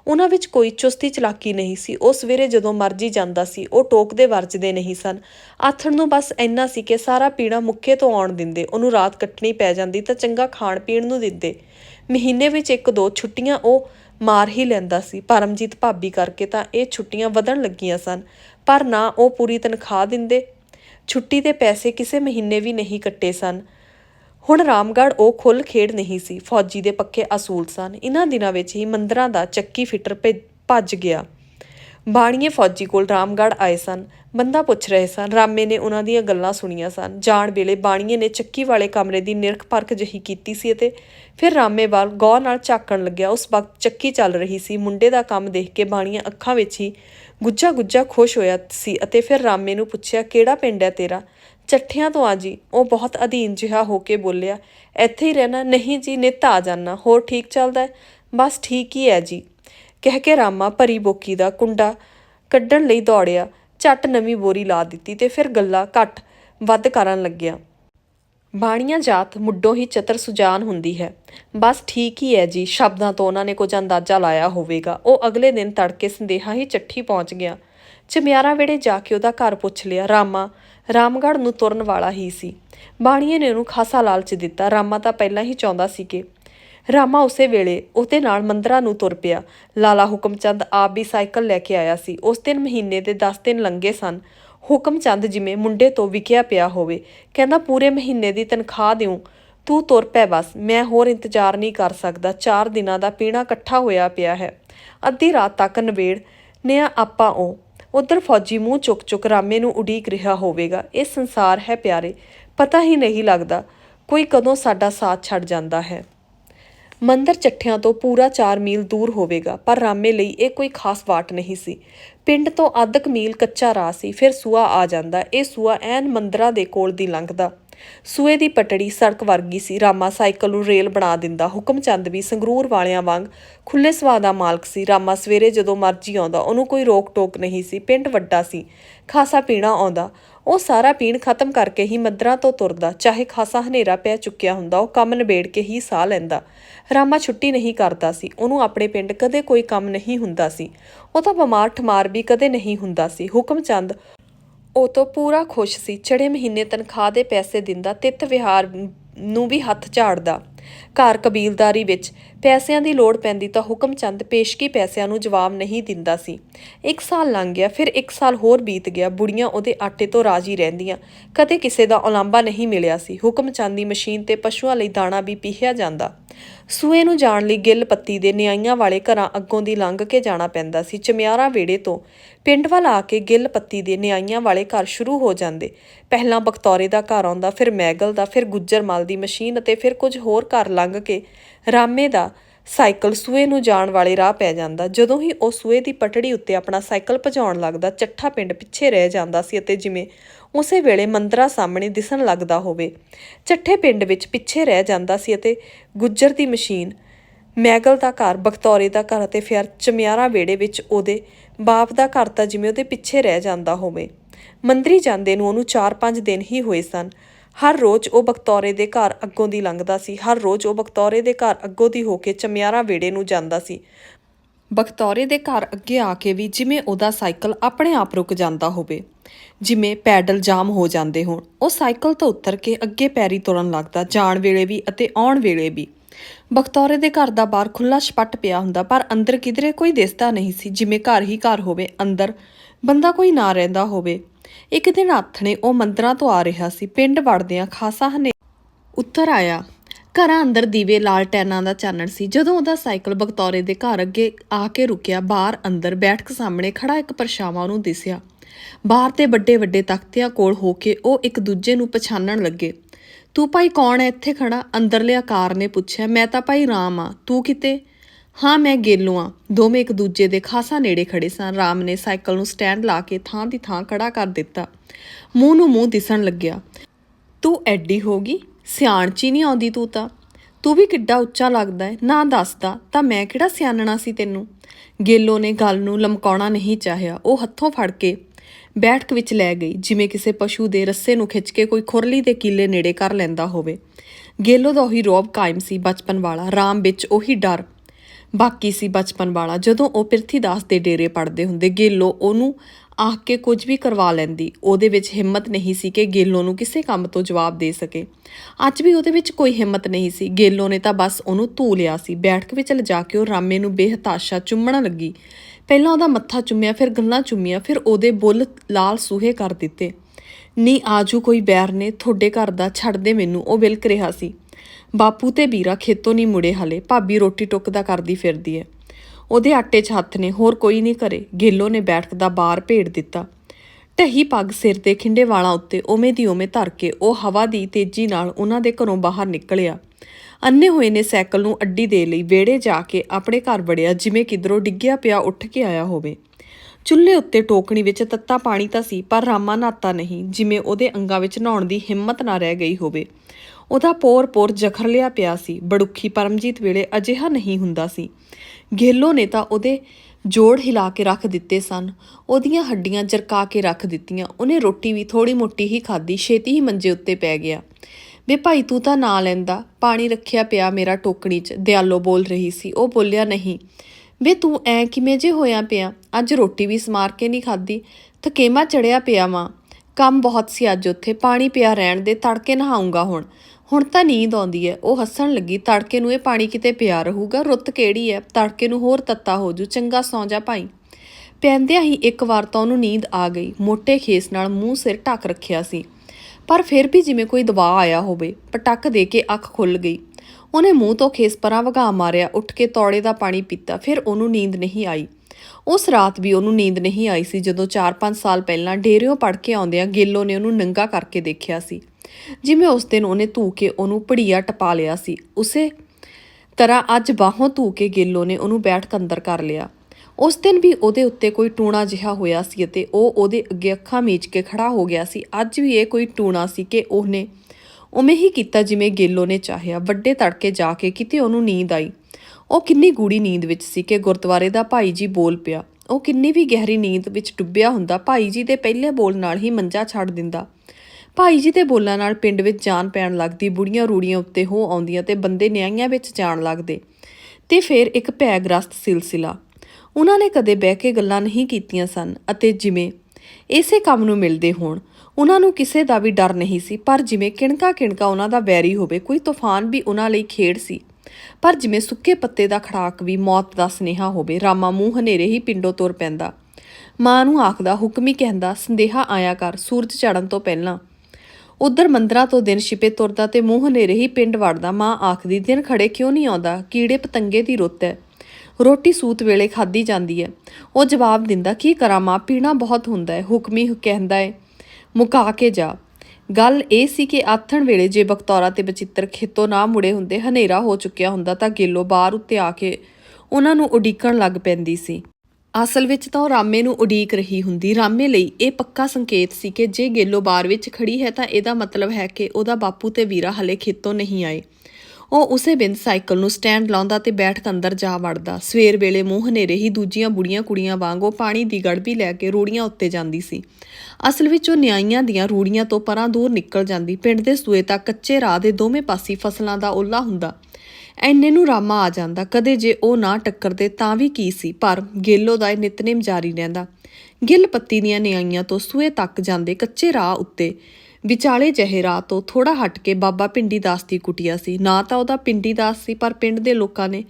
ਉਹਨਾਂ ਵਿੱਚ ਕੋਈ ਚੁਸਤੀ ਚਲਾਕੀ ਨਹੀਂ ਸੀ। ਉਹ ਸਵੇਰੇ ਜਦੋਂ ਮਰਜ਼ੀ ਜਾਂਦਾ ਸੀ, ਉਹ ਟੋਕਦੇ ਵਰਜਦੇ ਨਹੀਂ ਸਨ। ਆਥਣ ਨੂੰ ਬਸ ਇੰਨਾ ਸੀ ਕਿ ਸਾਰਾ ਪੀਣਾ ਮੁੱਕੇ ਤੋਂ ਆਉਣ ਦਿੰਦੇ। ਉਹਨੂੰ ਰਾਤ ਕੱਟਣੀ ਪੈ ਜਾਂਦੀ ਤਾਂ ਚੰਗਾ ਖਾਣ ਪੀਣ ਨੂੰ ਦਿੰਦੇ। ਮਹੀਨੇ ਵਿੱਚ ਇੱਕ ਦੋ ਛੁੱਟੀਆਂ ਉਹ ਮਾਰ ਹੀ ਲੈਂਦਾ ਸੀ। ਪਰਮਜੀਤ ਭਾਬੀ ਕਰਕੇ ਤਾਂ ਇਹ ਛੁੱਟੀਆਂ ਵਧਣ ਲੱਗੀਆਂ ਸਨ। ਪਰ ਨਾ ਉਹ ਪੂਰੀ ਤਨਖਾਹ ਦਿੰਦੇ। ਛੁੱਟੀ ਦੇ ਪੈਸੇ ਕਿਸੇ ਮਹੀਨੇ ਵੀ ਨਹੀਂ ਕੱਟੇ ਸਨ। ਹੁਣ ਰਾਮਗੜ੍ਹ ਉਹ ਖੁੱਲ ਖੇਡ ਨਹੀਂ ਸੀ। ਫੌਜੀ ਦੇ ਪੱਕੇ ਅਸੂਲ ਸਨ। ਇਹਨਾਂ ਦਿਨਾਂ ਵਿੱਚ ਹੀ ਮੰਦਰਾਂ ਦਾ ਚੱਕੀ ਫਿੱਟਰ ਭੇ- ਭੱਜ ਗਿਆ। ਬਾਣੀਏ ਫੌਜੀ ਕੋਲ ਰਾਮਗੜ੍ਹ ਆਏ ਸਨ। ਬੰਦਾ ਪੁੱਛ ਰਹੇ ਸਨ, ਰਾਮੇ ਨੇ ਉਹਨਾਂ ਦੀਆਂ ਗੱਲਾਂ ਸੁਣੀਆਂ ਸਨ। ਜਾਣ ਵੇਲੇ ਬਾਣੀਏ ਨੇ ਚੱਕੀ ਵਾਲੇ ਕਮਰੇ ਦੀ ਨਿਰਖ ਪਰਖ ਜਹੀ ਕੀਤੀ ਸੀ ਅਤੇ ਫਿਰ ਰਾਮੇ ਵੱਲ ਗੌਰ ਨਾਲ ਝਾਕਣ ਲੱਗਿਆ। ਉਸ ਵਕਤ ਚੱਕੀ ਚੱਲ ਰਹੀ ਸੀ। ਮੁੰਡੇ ਦਾ ਕੰਮ ਦੇਖ ਕੇ ਬਾਣੀਆ ਅੱਖਾਂ ਵਿੱਚ ਹੀ ਗੁੱਜਾ ਗੁੱਜਾ ਖੁਸ਼ ਹੋਇਆ ਸੀ ਅਤੇ ਫਿਰ ਰਾਮੇ ਨੂੰ ਪੁੱਛਿਆ, ਕਿਹੜਾ ਪਿੰਡ ਹੈ ਤੇਰਾ? ਚੱਠਿਆਂ ਤੋਂ ਆ ਜੀ। ਉਹ ਬਹੁਤ ਅਧੀਨ ਜਿਹਾ ਹੋ ਕੇ ਬੋਲਿਆ, ਇੱਥੇ ਹੀ ਰਹਿਣਾ, ਨਹੀਂ ਜੀ, ਨਿੱਤ ਆ ਜਾਣਾ ਹੋਰ ਠੀਕ ਚੱਲਦਾ ਹੈ? ਬਸ ਠੀਕ ਹੀ ਹੈ ਜੀ। ਕਹਿ ਕੇ ਰਾਮਾ ਭਰੀ ਬੋਕੀ ਦਾ ਕੁੰਡਾ ਕੱਢਣ ਲਈ ਦੌੜਿਆ, ਝੱਟ ਨਵੀਂ ਬੋਰੀ ਲਾ ਦਿੱਤੀ ਤੇ ਫਿਰ ਗੱਲਾਂ ਘੱਟ ਵੱਧ ਕਰਨ ਲੱਗਿਆ। ਬਾਣੀਆਂ ਜਾਤ ਮੁੱਢੋਂ ਹੀ ਚਤਰ ਸੁਜਾਨ ਹੁੰਦੀ ਹੈ। ਬਸ ਠੀਕ ਹੀ ਹੈ ਜੀ, ਸ਼ਬਦਾਂ ਤੋਂ ਉਹਨਾਂ ਨੇ ਕੁਝ ਅੰਦਾਜ਼ਾ ਲਾਇਆ ਹੋਵੇਗਾ। ਉਹ ਅਗਲੇ ਦਿਨ ਤੜਕੇ ਸੰਦੇਹਾ ਹੀ ਚੱਠੀ ਪਹੁੰਚ ਗਿਆ। ਚਮਿਆਰਾ ਵੇੜੇ ਜਾ ਕੇ ਉਹਦਾ ਘਰ ਪੁੱਛ ਲਿਆ, ਰਾਮਾ, ਰਾਮਗੜ੍ਹ ਨੂੰ ਤੁਰਨ ਵਾਲਾ ਹੀ ਸੀ। ਬਾਣੀਏ ਨੇ ਉਹਨੂੰ ਖਾਸਾ ਲਾਲਚ ਦਿੱਤਾ। ਰਾਮਾ ਤਾਂ ਪਹਿਲਾਂ ਹੀ ਚਾਹੁੰਦਾ ਸੀ ਕਿ ਰਾਮਾ ਉਸੇ ਵੇਲੇ ਉਹਦੇ ਨਾਲ ਮੰਦਰਾਂ ਨੂੰ ਤੁਰ ਪਿਆ। ਲਾਲਾ ਹੁਕਮਚੰਦ ਆਪ ਵੀ ਸਾਈਕਲ ਲੈ ਕੇ ਆਇਆ ਸੀ। ਉਸ ਦਿਨ ਮਹੀਨੇ ਦੇ 10 ਦਿਨ ਲੰਘੇ ਸਨ। ਹੁਕਮ ਚੰਦ ਜਿਵੇਂ ਮੁੰਡੇ ਤੋਂ ਵਿਕਿਆ ਪਿਆ ਹੋਵੇ, ਕਹਿੰਦਾ, ਪੂਰੇ ਮਹੀਨੇ ਦੀ ਤਨਖਾਹ ਦਿਉ। ਤੂੰ ਤੁਰ ਪੈ ਬਸ। ਮੈਂ ਹੋਰ ਇੰਤਜ਼ਾਰ ਨਹੀਂ ਕਰ ਸਕਦਾ। 4 ਦਿਨਾਂ ਦਾ ਪੀਣਾ ਇਕੱਠਾ ਹੋਇਆ ਪਿਆ ਹੈ। ਅੱਧੀ ਰਾਤ ਤੱਕ ਨਵੇੜ ਨੇ ਆਪਾਂ ਉਹ ਉਧਰ ਫੌਜੀ ਮੂੰਹ ਚੁੱਕ ਚੁੱਕ ਰਾਮੇ ਨੂੰ ਉਡੀਕ ਰਿਹਾ ਹੋਵੇਗਾ। ਇਹ ਸੰਸਾਰ ਹੈ ਪਿਆਰੇ, ਪਤਾ ਹੀ ਨਹੀਂ ਲੱਗਦਾ ਕੋਈ ਕਦੋਂ ਸਾਡਾ ਸਾਥ ਛੱਡ ਜਾਂਦਾ ਹੈ। ਮੰਦਰ ਚੱਠਿਆਂ ਤੋਂ ਪੂਰਾ 4 ਮੀਲ ਦੂਰ ਹੋਵੇਗਾ, ਪਰ ਰਾਮੇ ਲਈ ਇਹ ਕੋਈ ਖਾਸ ਵਾਟ ਨਹੀਂ ਸੀ। ਪਿੰਡ ਤੋਂ ਅੱਧਕ ਮੀਲ ਕੱਚਾ ਰਾਹ ਸੀ, ਫਿਰ ਸੂਆ ਆ ਜਾਂਦਾ। ਇਹ ਸੂਆ ਐਨ ਮੰਦਰਾਂ ਦੇ ਕੋਲ ਦੀ ਲੰਘਦਾ। ਸੂਏ ਦੀ ਪਟੜੀ ਸੜਕ ਵਰਗੀ ਸੀ। ਰਾਮਾ ਸਾਈਕਲ ਨੂੰ ਰੇਲ ਬਣਾ ਦਿੰਦਾ। ਹੁਕਮਚੰਦ ਵੀ ਸੰਗਰੂਰ ਵਾਲਿਆਂ ਵਾਂਗ ਖੁੱਲੇ ਸੁਭਾਅ ਦਾ ਮਾਲਕ ਸੀ। ਰਾਮਾ ਸਵੇਰੇ ਜਦੋਂ ਮਰਜ਼ੀ ਆਉਂਦਾ, ਉਹਨੂੰ ਕੋਈ ਰੋਕ ਟੋਕ ਨਹੀਂ ਸੀ। ਪਿੰਡ ਵੱਡਾ ਸੀ। ਖਾਸਾ ਪੀਣਾ ਆਉਂਦਾ। ਉਹ ਸਾਰਾ ਪੀਣ ਖਤਮ ਕਰਕੇ ਹੀ ਮੰਦਰਾਂ ਤੋਂ ਤੁਰਦਾ। ਚਾਹੇ ਖਾਸਾ ਹਨੇਰਾ ਪੈ ਚੁੱਕਿਆ ਹੁੰਦਾ, ਉਹ ਕੰਮ ਨਿਬੇੜ ਕੇ ਹੀ ਸਾਹ ਲੈਂਦਾ। ਰਾਮਾ ਛੁੱਟੀ ਨਹੀਂ ਕਰਦਾ ਸੀ। ਉਹਨੂੰ ਆਪਣੇ ਪਿੰਡ ਕਦੇ ਕੋਈ ਕੰਮ ਨਹੀਂ ਹੁੰਦਾ ਸੀ। ਉਹ ਤਾਂ ਬਿਮਾਰ ਠਮਾਰ ਵੀ ਕਦੇ ਨਹੀਂ ਹੁੰਦਾ ਸੀ। ਹੁਕਮ ਚੰਦ ਉਹ ਤੋਂ ਪੂਰਾ ਖੁਸ਼ ਸੀ ਚੜੇ ਮਹੀਨੇ ਤਨਖਾਹ ਦੇ ਪੈਸੇ ਦਿੰਦਾ ਤਿੱਥ ਵਿਹਾਰ ਨੂੰ ਵੀ ਹੱਥ ਝਾੜਦਾ। ਘਰ ਕਬੀਲਦਾਰੀ ਵਿੱਚ ਪੈਸਿਆਂ ਦੀ ਲੋੜ ਪੈਂਦੀ ਤਾਂ ਹੁਕਮ ਚੰਦ ਪੇਸ਼ਗੀ ਪੈਸਿਆਂ ਨੂੰ ਜਵਾਬ ਨਹੀਂ ਦਿੰਦਾ ਸੀ। ਇੱਕ ਸਾਲ ਲੰਘ ਗਿਆ, ਫਿਰ ਇੱਕ ਸਾਲ ਹੋਰ ਬੀਤ ਗਿਆ, ਬੁੜੀਆਂ ਉਹਦੇ ਆਟੇ ਤੋਂ ਰਾਜੀ ਰਹਿੰਦੀਆਂ। ਕਦੇ ਕਿਸੇ ਦਾ ਉਲਾਂਭਾ ਨਹੀਂ ਮਿਲਿਆ ਸੀ। ਹੁਕਮਚੰਦ ਦੀ ਮਸ਼ੀਨ ਤੇ ਪਸ਼ੂਆਂ ਲਈ ਦਾਣਾ ਵੀ ਪੀਹਿਆ ਜਾਂਦਾ। ਸੂਏ ਨੂੰ ਜਾਣ ਲਈ ਗਿੱਲ ਪੱਤੀ ਦੇ ਨਿਆਈਆਂ ਵਾਲੇ ਘਰਾਂ ਅੱਗੋਂ ਦੀ ਲੰਘ ਕੇ ਜਾਣਾ ਪੈਂਦਾ ਸੀ। ਚਮਿਆਰਾ ਵੇੜੇ ਤੋਂ ਪਿੰਡ ਵੱਲ ਆ ਕੇ ਗਿੱਲ ਪੱਤੀ ਦੇ ਨਿਆਈਆਂ ਵਾਲੇ ਘਰ ਸ਼ੁਰੂ ਹੋ ਜਾਂਦੇ। ਪਹਿਲਾਂ ਬਖਤੌਰੇ ਦਾ ਘਰ ਆਉਂਦਾ, ਫਿਰ ਮੈਗਲ ਦਾ, ਫਿਰ ਗੁੱਜਰਮਲ ਦੀ ਮਸ਼ੀਨ ਅਤੇ ਫਿਰ ਕੁਝ ਹੋਰ ਘਰ ਲੰਘ ਕੇ ਰਾਮੇ ਦਾ ਸਾਈਕਲ ਸੂਏ ਨੂੰ ਜਾਣ ਵਾਲੇ ਰਾਹ ਪੈ ਜਾਂਦਾ। ਜਦੋਂ ਹੀ ਉਹ ਸੂਏ ਦੀ ਪਟੜੀ ਉੱਤੇ ਆਪਣਾ ਸਾਈਕਲ ਭਜਾਉਣ ਲੱਗਦਾ, ਚੱਠਾ ਪਿੰਡ ਪਿੱਛੇ ਰਹਿ ਜਾਂਦਾ ਸੀ ਅਤੇ ਜਿਵੇਂ ਉਸੇ ਵੇਲੇ ਮੰਦਰਾ ਸਾਹਮਣੇ ਦਿਸਣ ਲੱਗਦਾ ਹੋਵੇ, ਚੱਠੇ ਪਿੰਡ ਵਿੱਚ ਪਿੱਛੇ ਰਹਿ ਜਾਂਦਾ ਸੀ ਅਤੇ ਗੁੱਜਰ ਦੀ ਮਸ਼ੀਨ, ਮੈਗਲ ਦਾ ਘਰ, ਬਖਤੌਰੇ ਦਾ ਘਰ ਅਤੇ ਫਿਰ ਚਮਿਆਰਾ ਵੇੜੇ ਵਿੱਚ ਉਹਦੇ ਬਾਪ ਦਾ ਘਰ ਤਾਂ ਜਿਵੇਂ ਉਹਦੇ ਪਿੱਛੇ ਰਹਿ ਜਾਂਦਾ ਹੋਵੇ। ਮੰਦਰੀ ਜਾਂਦੇ ਨੂੰ ਉਹਨੂੰ 4-5 ਦਿਨ ਹੀ ਹੋਏ ਸਨ। ਹਰ ਰੋਜ਼ ਉਹ ਬਖਤੌਰੇ ਦੇ ਘਰ ਅੱਗੋਂ ਦੀ ਲੰਘਦਾ ਸੀ। ਹਰ ਰੋਜ਼ ਉਹ ਬਖਤੌਰੇ ਦੇ ਘਰ ਅੱਗੋਂ ਦੀ ਹੋ ਕੇ ਚਮਿਆਰਾ ਵੇੜੇ ਨੂੰ ਜਾਂਦਾ ਸੀ। ਬਖਤੌਰੇ ਦੇ ਘਰ ਅੱਗੇ ਆ ਕੇ ਵੀ ਜਿਵੇਂ ਉਹਦਾ ਸਾਈਕਲ ਆਪਣੇ ਆਪ ਰੁਕ ਜਾਂਦਾ ਹੋਵੇ, ਜਿਵੇਂ ਪੈਡਲ ਜਾਮ ਹੋ ਜਾਂਦੇ ਹੋਣ, ਉਹ ਸਾਈਕਲ ਤੋਂ ਉਤਰ ਕੇ ਅੱਗੇ ਪੈਰੀ ਤੁਰਨ ਲੱਗਦਾ, ਜਾਣ ਵੇਲੇ ਵੀ ਅਤੇ ਆਉਣ ਵੇਲੇ ਵੀ। ਬਖਤੌਰੇ ਦੇ ਘਰ ਦਾ ਬਾਹਰ ਖੁੱਲਾ ਛਪੱਟ ਪਿਆ ਹੁੰਦਾ, ਪਰ ਅੰਦਰ ਕਿਧਰੇ ਕੋਈ ਦਿਸਦਾ ਨਹੀਂ ਸੀ, ਜਿਵੇਂ ਘਰ ਹੀ ਘਰ ਹੋਵੇ, ਅੰਦਰ ਬੰਦਾ ਕੋਈ ਨਾ ਰਹਿੰਦਾ ਹੋਵੇ। ਇੱਕ ਦਿਨ ਆਥਣੇ ਉਹ ਮੰਦਰਾਂ ਤੋਂ ਆ ਰਿਹਾ ਸੀ। ਪਿੰਡ ਵੜਦਿਆਂ ਖਾਸਾ ਹਨੇ ਉੱਤਰ ਆਇਆ। ਘਰਾਂ ਅੰਦਰ ਦੀਵੇ ਲਾਲਟੈਨਾਂ ਦਾ ਚਾਨਣ ਸੀ। ਜਦੋਂ ਉਹਦਾ ਸਾਈਕਲ ਬਗਤੌਰੇ ਦੇ ਘਰ ਅੱਗੇ ਆ ਕੇ ਰੁਕਿਆ, ਬਾਹਰ ਅੰਦਰ ਬੈਠਕ ਸਾਹਮਣੇ ਖੜਾ ਇੱਕ ਪਰਛਾਵਾਂ ਉਹਨੂੰ ਦਿਸਿਆ। ਬਾਹਰ ਤੇ ਵੱਡੇ ਵੱਡੇ ਤਖਤਿਆਂ ਕੋਲ ਹੋ ਕੇ ਉਹ ਇੱਕ ਦੂਜੇ ਨੂੰ ਪਛਾਣਨ ਲੱਗੇ। ਤੂੰ ਭਾਈ ਕੌਣ ਹੈ ਇੱਥੇ ਖੜਾ ਅੰਦਰਲੇ ਆਕਾਰ ਨੇ ਪੁੱਛਿਆ, ਮੈਂ ਤਾਂ ਭਾਈ ਰਾਮ ਆ। ਤੂੰ ਕਿਤੇ? ਹਾਂ, ਮੈਂ ਗੇਲੂ ਆ। ਦੋਵੇਂ ਇੱਕ ਦੂਜੇ ਦੇ ਖਾਸਾ ਨੇੜੇ ਖੜੇ ਸਨ ਰਾਮ ਨੇ ਸਾਈਕਲ ਨੂੰ ਸਟੈਂਡ ਲਾ ਕੇ ਥਾਂ ਦੀ ਥਾਂ ਖੜਾ ਕਰ ਦਿੱਤਾ। ਮੂੰਹ ਨੂੰ ਮੂੰਹ ਦਿਸਣ ਲੱਗਿਆ। ਤੂੰ ਐਡੀ ਹੋ ਗਈ? ਸਿਆਣ ਚ ਹੀ ਨਹੀਂ ਆਉਂਦੀ ਤੂੰ ਤਾਂ। ਤੂੰ ਵੀ ਕਿੱਡਾ ਉੱਚਾ ਲੱਗਦਾ ਹੈ ਨਾ ਦੱਸਦਾ ਤਾਂ ਮੈਂ ਕਿਹੜਾ ਸਿਆਣਨਾ ਸੀ ਤੈਨੂੰ? ਗੇਲੋ ਨੇ ਗੱਲ ਨੂੰ ਲਮਕਾਉਣਾ ਨਹੀਂ ਚਾਹਿਆ। ਉਹ ਹੱਥੋਂ ਫੜ ਕੇ ਬੈਠਕ ਵਿੱਚ ਲੈ ਗਈ, ਜਿਵੇਂ ਕਿਸੇ ਪਸ਼ੂ ਦੇ ਰੱਸੇ ਨੂੰ ਖਿੱਚ ਕੇ ਕੋਈ ਖੁਰਲੀ ਦੇ ਕੀਲੇ ਨੇੜੇ ਕਰ ਲੈਂਦਾ ਹੋਵੇ। ਗੇਲੋ ਦਾ ਉਹੀ ਰੋਬ ਕਾਇਮ ਸੀ ਬਚਪਨ ਵਾਲਾ। ਰਾਮ ਵਿੱਚ ਉਹੀ ਡਰ ਬਾਕੀ ਸੀ ਬਚਪਨ ਵਾਲਾ। ਜਦੋਂ ਉਹ ਪਿਰਥੀਦਾਸ ਦੇ ਡੇਰੇ ਪੜਦੇ ਹੁੰਦੇ, ਗੇਲੋ ਉਹਨੂੰ ਆਖ ਕੇ ਕੁਝ ਵੀ ਕਰਵਾ ਲੈਂਦੀ। ਉਹਦੇ ਵਿੱਚ ਹਿੰਮਤ ਨਹੀਂ ਸੀ ਕਿ ਗੇਲੋ ਨੂੰ ਕਿਸੇ ਕੰਮ ਤੋਂ ਜਵਾਬ ਦੇ ਸਕੇ। ਅੱਜ ਵੀ ਉਹਦੇ ਵਿੱਚ ਕੋਈ ਹਿੰਮਤ ਨਹੀਂ ਸੀ। ਗੇਲੋ ਨੇ ਤਾਂ ਬਸ ਉਹਨੂੰ ਧੂ ਲਿਆ ਸੀ। ਬੈਠਕ ਵਿੱਚ ਲਿਜਾ ਕੇ ਉਹ ਰਾਮੇ ਨੂੰ ਬੇਹਤਾਸ਼ਾ ਚੁੰਮਣ ਲੱਗੀ। ਪਹਿਲਾਂ ਉਹਦਾ ਮੱਥਾ ਚੁੰਮਿਆ, ਫਿਰ ਗੱਲਾਂ ਚੁੰਮੀਆਂ, ਫਿਰ ਉਹਦੇ ਬੁੱਲ ਲਾਲ ਸੂਹੇ ਕਰ ਦਿੱਤੇ। ਨੀ, ਆਜੂ ਕੋਈ ਬੈਰ ਨੇ, ਤੁਹਾਡੇ ਘਰ ਦਾ ਛੱਡ ਦੇ ਮੈਨੂੰ। ਉਹ ਵਿਲਕ ਰਿਹਾ ਸੀ। ਬਾਪੂ ਤੇ ਵੀਰਾ ਖੇਤੋਂ ਨਹੀਂ ਮੁੜੇ ਹਲੇ, ਭਾਬੀ ਰੋਟੀ ਟੁੱਕਦਾ ਕਰਦੀ ਫਿਰਦੀ ਹੈ ਉਹਦੇ ਆਟੇ 'ਚ ਹੱਥ ਨੇ, ਹੋਰ ਕੋਈ ਨਹੀਂ ਕਰੇ ਗੇਲੋ ਨੇ ਬੈਠਕ ਦਾ ਬਾਰ ਭੇੜ ਦਿੱਤਾ। ਢਹੀ ਪੱਗ ਸਿਰ ਤੇ ਖਿੰਡੇ ਵਾਲਾਂ ਉੱਤੇ ਉਵੇਂ ਦੀ ਉਵੇਂ ਧਰ ਕੇ ਉਹ ਹਵਾ ਦੀ ਤੇਜ਼ੀ ਨਾਲ ਉਹਨਾਂ ਦੇ ਘਰੋਂ ਬਾਹਰ ਨਿਕਲਿਆ। ਅੰਨੇ ਹੋਏ ਨੇ ਸਾਈਕਲ ਨੂੰ ਅੱਡੀ ਦੇ ਲਈ ਵਿਹੜੇ ਜਾ ਕੇ ਆਪਣੇ ਘਰ ਵੜਿਆ, ਜਿਵੇਂ ਕਿਧਰੋਂ ਡਿੱਗਿਆ ਪਿਆ ਉੱਠ ਕੇ ਆਇਆ ਹੋਵੇ। ਚੁੱਲ੍ਹੇ ਉੱਤੇ ਟੋਕਣੀ ਵਿੱਚ ਤੱਤਾ ਪਾਣੀ ਤਾਂ ਸੀ, ਪਰ ਰਾਮਾ ਨਾਤਾ ਨਹੀਂ, ਜਿਵੇਂ ਉਹਦੇ ਅੰਗਾਂ ਵਿੱਚ ਨਹਾਉਣ ਦੀ ਹਿੰਮਤ ਨਾ ਰਹਿ ਗਈ ਹੋਵੇ। ਉਹਦਾ ਪੋਰ-ਪੋਰ ਜਖਰ ਲਿਆ ਪਿਆ ਸੀ। ਬੜੁੱਖੀ ਪਰਮਜੀਤ ਵੇਲੇ ਅਜਿਹਾ ਨਹੀਂ ਹੁੰਦਾ ਸੀ। ਗੇਲੋ ਨੇ ਤਾਂ ਉਹਦੇ ਜੋੜ ਹਿਲਾ ਕੇ ਰੱਖ ਦਿੱਤੇ ਸਨ। ਉਹਦੀਆਂ ਹੱਡੀਆਂ ਜਰਕਾ ਕੇ ਰੱਖ ਦਿੱਤੀਆਂ। ਉਹਨੇ ਰੋਟੀ ਵੀ ਥੋੜੀ ਮੋਟੀ ਹੀ ਖਾਧੀ। ਛੇਤੀ ਹੀ ਮੰਜੇ ਉੱਤੇ ਪੈ ਗਿਆ। ਵੇ ਭਾਈ, ਤੂੰ ਤਾਂ ਨਾ ਲੈਂਦਾ। ਪਾਣੀ ਰੱਖਿਆ ਪਿਆ ਮੇਰਾ ਟੋਕਣੀ 'ਚ। ਦਿਆਲੋ ਬੋਲ ਰਹੀ ਸੀ। ਉਹ ਬੋਲਿਆ, ਨਹੀਂ। ਵੇ ਤੂੰ ਐ ਕਿਵੇਂ ਜੇ ਹੋਇਆ ਪਿਆ? ਅੱਜ ਰੋਟੀ ਵੀ ਸਮਾਰ ਕੇ ਨਹੀਂ ਖਾਧੀ। ਥਕੇਮਾ ਚੜਿਆ ਪਿਆ ਵਾਂ। ਕੰਮ ਬਹੁਤ ਸੀ ਅੱਜ ਉੱਥੇ। ਪਾਣੀ ਪਿਆ ਰਹਿਣ ਦੇ, ਤੜਕੇ ਨਹਾਉਂਗਾ ਹੁਣ। ਹੁਣ ਤਾਂ ਨੀਂਦ ਆਉਂਦੀ ਹੈ ਉਹ ਹੱਸਣ ਲੱਗੀ, ਤੜਕੇ ਨੂੰ ਇਹ ਪਾਣੀ ਕਿਤੇ ਪਿਆ ਰਹੂਗਾ। ਰੁੱਤ ਕਿਹੜੀ ਹੈ ਤੜਕੇ ਨੂੰ ਹੋਰ ਤੱਤਾ ਹੋ ਜੂ। ਚੰਗਾ ਸੌਂ ਜਾ ਭਾਈ। ਪੈਂਦਿਆਂ ਹੀ ਇੱਕ ਵਾਰ ਤਾਂ ਉਹਨੂੰ ਨੀਂਦ ਆ ਗਈ। ਮੋٹے ਖੇਸ ਨਾਲ ਮੂੰਹ ਸਿਰ ਢੱਕ ਰੱਖਿਆ ਸੀ। ਪਰ ਫਿਰ ਵੀ ਜਿਵੇਂ ਕੋਈ ਦਬਾਅ ਆਇਆ ਹੋਵੇ, ਪਟਕ ਦੇ ਕੇ ਅੱਖ ਖੁੱਲ ਗਈ। ਉਹਨੇ ਮੂੰਹ ਤੋਂ ਖੇਸ ਪਰਾਂ ਵਗਾ ਮਾਰਿਆ। ਉੱਠ ਕੇ ਤੌੜੇ ਦਾ ਪਾਣੀ ਪੀਤਾ। ਫਿਰ ਉਹਨੂੰ ਨੀਂਦ ਨਹੀਂ ਆਈ। ਉਸ ਰਾਤ ਵੀ ਉਹਨੂੰ ਨੀਂਦ ਨਹੀਂ ਆਈ ਸੀ, ਜਦੋਂ 4-5 ਸਾਲ ਪਹਿਲਾਂ ਡੇਰਿਓਂ ਪੜ ਕੇ ਆਉਂਦਿਆਂ ਗੇਲੋ ਨੇ ਉਹਨੂੰ ਨੰਗਾ ਕਰਕੇ ਦੇਖਿਆ ਸੀ। ਜਿਵੇਂ ਉਸ ਦਿਨ ਉਹਨੇ ਧੂ ਕੇ ਉਹਨੂੰ ਪੜੀਆ ਟਪਾ ਲਿਆ ਸੀ, ਉਸੇ ਤਰ੍ਹਾਂ ਅੱਜ ਬਾਹੋਂ ਧੂ ਕੇ ਗੇਲੋ ਨੇ ਉਹਨੂੰ ਬੈਠ ਅੰਦਰ ਕਰ ਲਿਆ। ਉਸ ਦਿਨ ਵੀ ਉਹਦੇ ਉੱਤੇ ਕੋਈ ਟੂਣਾ ਜਿਹਾ ਹੋਇਆ ਸੀ ਅਤੇ ਉਹ ਉਹਦੇ ਅੱਗੇ ਅੱਖਾਂ ਮੀਚ ਕੇ ਖੜਾ ਹੋ ਗਿਆ ਸੀ। ਅੱਜ ਵੀ ਇਹ ਕੋਈ ਟੂਣਾ ਸੀ ਕਿ ਉਹਨੇ ਉਵੇਂ ਹੀ ਕੀਤਾ ਜਿਵੇਂ ਗੇਲੋ ਨੇ ਚਾਹਿਆ। ਵੱਡੇ ਤੜਕੇ ਜਾ ਕੇ ਕਿਤੇ ਉਹਨੂੰ ਨੀਂਦ ਆਈ। ਉਹ ਕਿੰਨੀ ਗੂੜੀ ਨੀਂਦ ਵਿੱਚ ਸੀ ਕਿ ਗੁਰਦੁਆਰੇ ਦਾ ਭਾਈ ਜੀ ਬੋਲ ਪਿਆ। ਉਹ ਕਿੰਨੀ ਵੀ ਗਹਿਰੀ ਨੀਂਦ ਵਿੱਚ ਡੁੱਬਿਆ ਹੁੰਦਾ, ਭਾਈ ਜੀ ਦੇ ਪਹਿਲੇ ਬੋਲ ਨਾਲ ਹੀ ਮੰਜਾ ਛੱਡ ਦਿੰਦਾ। ਭਾਈ ਜੀ ਦੇ ਬੋਲਾਂ ਨਾਲ ਪਿੰਡ ਵਿੱਚ ਜਾਨ ਪੈਣ ਲੱਗਦੀ, ਬੁੜੀਆਂ ਰੂੜੀਆਂ ਉੱਤੇ ਹੋ ਆਉਂਦੀਆਂ ਤੇ ਬੰਦੇ ਨਿਆਈਆਂ ਵਿੱਚ ਜਾਣ ਲੱਗਦੇ। ਤੇ ਫਿਰ ਇੱਕ ਭੈਗ੍ਰਸਤ ਸਿਲਸਿਲਾ। ਉਹਨਾਂ ਨੇ ਕਦੇ ਬਹਿ ਕੇ ਗੱਲਾਂ ਨਹੀਂ ਕੀਤੀਆਂ ਸਨ ਅਤੇ ਜਿਵੇਂ ਇਸੇ ਕੰਮ ਨੂੰ ਮਿਲਦੇ ਹੋਣ, ਉਹਨਾਂ ਨੂੰ ਕਿਸੇ ਦਾ ਵੀ ਡਰ ਨਹੀਂ ਸੀ, ਪਰ ਜਿਵੇਂ ਕਿਣਕਾ ਕਿਣਕਾ ਉਹਨਾਂ ਦਾ ਵੈਰੀ ਹੋਵੇ, ਕੋਈ ਤੂਫਾਨ ਵੀ ਉਹਨਾਂ ਲਈ ਖੇਡ ਸੀ। ਪਰ ਜਿਵੇਂ ਸੁੱਕੇ ਪੱਤੇ ਦਾ ਖੜਾਕ ਵੀ ਮੌਤ ਦਾ ਸਨੇਹਾ ਹੋਵੇ, ਰਾਮਾ ਮੂੰਹ ਹਨੇਰੇ ਹੀ ਪਿੰਡੋਂ ਤੁਰ ਪੈਂਦਾ। ਮਾਂ ਨੂੰ ਆਖਦਾ, ਹੁਕਮੀ ਕਹਿੰਦਾ, ਸੰਦੇਹਾ ਆਇਆ ਕਰ, ਸੂਰਜ ਚੜਨ ਤੋਂ ਪਹਿਲਾਂ। ਉਧਰ ਮੰਦਰਾਂ ਤੋਂ ਦਿਨ ਛਿਪੇ ਤੁਰਦਾ ਤੇ ਮੂੰਹ ਹਨੇਰੇ ਹੀ ਪਿੰਡ ਵੜਦਾ। ਮਾਂ ਆਖਦੀ, ਦਿਨ ਖੜੇ ਕਿਉਂ ਨਹੀਂ ਆਉਂਦਾ? ਕੀੜੇ ਪਤੰਗੇ ਦੀ ਰੁੱਤ ਹੈ। ਰੋਟੀ ਸੂਤ ਵੇਲੇ ਖਾਦੀ ਜਾਂਦੀ ਹੈ। ਉਹ ਜਵਾਬ ਦਿੰਦਾ, ਕੀ ਕਰਾਂ ਮਾਂ, ਪੀਣਾ ਬਹੁਤ ਹੁੰਦਾ ਹੈ, ਹੁਕਮੀ ਕਹਿੰਦਾ ਹੈ ਮੁਕਾ ਕੇ ਜਾ। ਗੱਲ ਇਹ ਸੀ ਕਿ ਆਥਣ ਵੇਲੇ ਜੇ ਬਖਤੌਰਾ ਤੇ ਬਚਿੱਤਰ ਖੇਤੋਂ ਨਾ ਮੁੜੇ ਹੁੰਦੇ, ਹਨੇਰਾ ਹੋ ਚੁੱਕਿਆ ਹੁੰਦਾ ਤਾਂ ਗੇਲੋ ਬਾਹਰ ਉੱਤੇ ਆ ਕੇ ਉਹਨਾਂ ਨੂੰ ਉਡੀਕਣ ਲੱਗ ਪੈਂਦੀ ਸੀ। ਅਸਲ ਵਿੱਚ ਤਾਂ ਉਹ ਰਾਮੇ ਨੂੰ ਉਡੀਕ ਰਹੀ ਹੁੰਦੀ। ਰਾਮੇ ਲਈ ਇਹ ਪੱਕਾ ਸੰਕੇਤ ਸੀ ਕਿ ਜੇ ਗੇਲੋ ਬਾਰ ਵਿੱਚ ਖੜੀ ਹੈ ਤਾਂ ਇਹਦਾ ਮਤਲਬ ਹੈ ਕਿ ਉਹਦਾ ਬਾਪੂ ਤੇ ਵੀਰਾ ਹਲੇ ਖੇਤੋਂ ਨਹੀਂ ਆਏ। ਉਹ ਉਸੇ ਬਿੰਦ ਸਾਈਕਲ ਨੂੰ ਸਟੈਂਡ ਲਾਉਂਦਾ ਤੇ ਬੈਠ ਕੇ ਅੰਦਰ ਜਾ ਵੜਦਾ। ਸਵੇਰ ਵੇਲੇ ਮੂੰਹ ਹਨੇਰੇ ਹੀ ਦੂਜੀਆਂ ਬੁੜੀਆਂ ਕੁੜੀਆਂ ਵਾਂਗ ਉਹ ਪਾਣੀ ਦੀ ਗੜਬੀ ਲੈ ਕੇ ਰੂੜੀਆਂ ਉੱਤੇ ਜਾਂਦੀ ਸੀ। ਅਸਲ ਵਿੱਚ ਉਹ ਨਿਆਈਆਂ ਦੀਆਂ ਰੂੜੀਆਂ ਤੋਂ ਪਰਾਂ ਦੂਰ ਨਿਕਲ ਜਾਂਦੀ। ਪਿੰਡ ਦੇ ਸੂਏ ਤੱਕ ਕੱਚੇ ਰਾਹ ਦੇ ਦੋਵੇਂ ਪਾਸੇ ਫਸਲਾਂ ਦਾ ਓਲਾ ਹੁੰਦਾ। ਐਨੇ ਨੂੰ ਰਾਮਾ ਆ ਜਾਂਦਾ। ਕਦੇ ਜੇ ਉਹ ਨਾ ਟੱਕਰਦੇ ਤਾਂ ਵੀ ਕੀ ਸੀ? ਪਰ ਗੇਲੋ ਦਾ ਇਹ ਨਿਤਨੇਮ ਜਾਰੀ ਰਹਿੰਦਾ। ਗਿੱਲ ਪੱਤੀ ਦੀਆਂ ਨਿਆਈਆਂ ਤੋਂ ਸੂਏ ਤੱਕ ਜਾਂਦੇ ਕੱਚੇ ਰਾਹ ਉੱਤੇ। ਵਿਚਾਲੇ ਜਿਹੇ ਰਾਹ ਤੋਂ ਥੋੜਾ ਹਟ ਕੇ ਬਾਬਾ ਪਿੰਡੀ ਦਾਸ ਦੀ ਕੁਟੀਆ ਸੀ। ਨਾ ਤਾਂ ਉਹਦਾ ਪਿੰਡੀ ਦਾਸ ਸੀ, ਪਰ ਪਿੰਡ ਦੇ ਲੋਕਾਂ ਨੇ